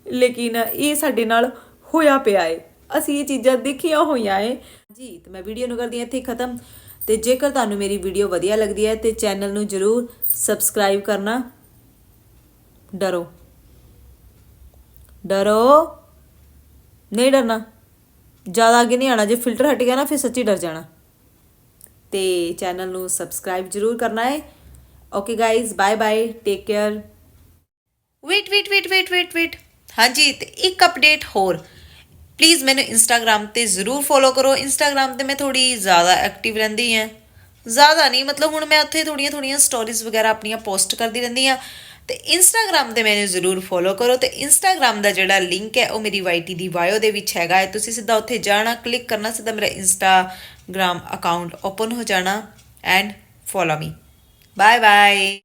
ਲੇਕਿਨ ਇਹ ਸਾਡੇ ਨਾਲ ਹੋਇਆ ਪਿਆ ਏ। ਅਸੀਂ ਇਹ ਚੀਜ਼ਾਂ ਦੇਖੀਆਂ ਹੋਈਆਂ ਏ। ਜੀ ਤੇ ਮੈਂ ਵੀਡੀਓ ਨੂੰ ਕਰਦੀ ਹਾਂ ਇੱਥੇ ਖਤਮ। ਤੇ ਜੇਕਰ ਤੁਹਾਨੂੰ ਮੇਰੀ ਵੀਡੀਓ ਵਧੀਆ ਲੱਗਦੀ ਹੈ ਤੇ ਚੈਨਲ ਨੂੰ ਜਰੂਰ ਸਬਸਕ੍ਰਾਈਬ ਕਰਨਾ। ਡਰੋ। ਡਰੋ। ਨਹੀਂ ਡਰਨਾ। ਜ਼ਿਆਦਾ ਅੱਗੇ ਨਹੀਂ ਆਣਾ ਜੇ ਫਿਲਟਰ ਹਟ ਗਿਆ ਨਾ ਫਿਰ ਸੱਚੀ ਡਰ ਜਾਣਾ। ਤੇ ਚੈਨਲ ਨੂੰ ਸਬਸਕ੍ਰਾਈਬ ਜਰੂਰ ਕਰਨਾ ਹੈ okay guys bye bye take care. Wait wait wait wait wait wait ਹਾਂਜੀ, ਤੇ ਇੱਕ ਅਪਡੇਟ ਹੋਰ। ਪਲੀਜ਼ ਮੈਨੂੰ ਇੰਸਟਾਗ੍ਰam ਤੇ ਜ਼ਰੂਰ ਫੋਲੋ ਕਰੋ। ਇੰਸਟਾਗ੍ਰam ਤੇ ਮੈਂ ਥੋੜੀ ਜ਼ਿਆਦਾ ਐਕਟਿਵ ਰਹਿੰਦੀ ਹਾਂ। ਜ਼ਿਆਦਾ ਨਹੀਂ, ਮਤਲਬ ਹੁਣ ਮੈਂ ਉੱਥੇ ਥੋੜੀਆਂ ਥੋੜੀਆਂ ਸਟੋਰੀਜ਼ ਵਗੈਰਾ ਆਪਣੀਆਂ ਪੋਸਟ ਕਰਦੀ ਰਹਿੰਦੀ ਹਾਂ। ਤੇ ਇੰਸਟਾਗ੍ਰam ਤੇ ਮੈਨੂੰ ਜ਼ਰੂਰ ਫੋਲੋ ਕਰੋ। ਤੇ ਇੰਸਟਾਗ੍ਰam ਦਾ ਜਿਹੜਾ ਲਿੰਕ ਹੈ, ਉਹ ਮੇਰੀ ਵਾਈਟੀ ਦੀ ਬਾਇਓ ਦੇ ਵਿੱਚ ਹੈਗਾ ਹੈ। ਤੁਸੀਂ ਸਿੱਧਾ ਉੱਥੇ ਜਾਣਾ ਕਲਿੱਕ ਕਰਨਾ, ਸਿੱਧਾ ਮੇਰਾ ਇੰਸਟਾਗ੍ਰam ਅਕਾਊਂਟ ਓਪਨ ਹੋ ਜਾਣਾ। And follow me bye bye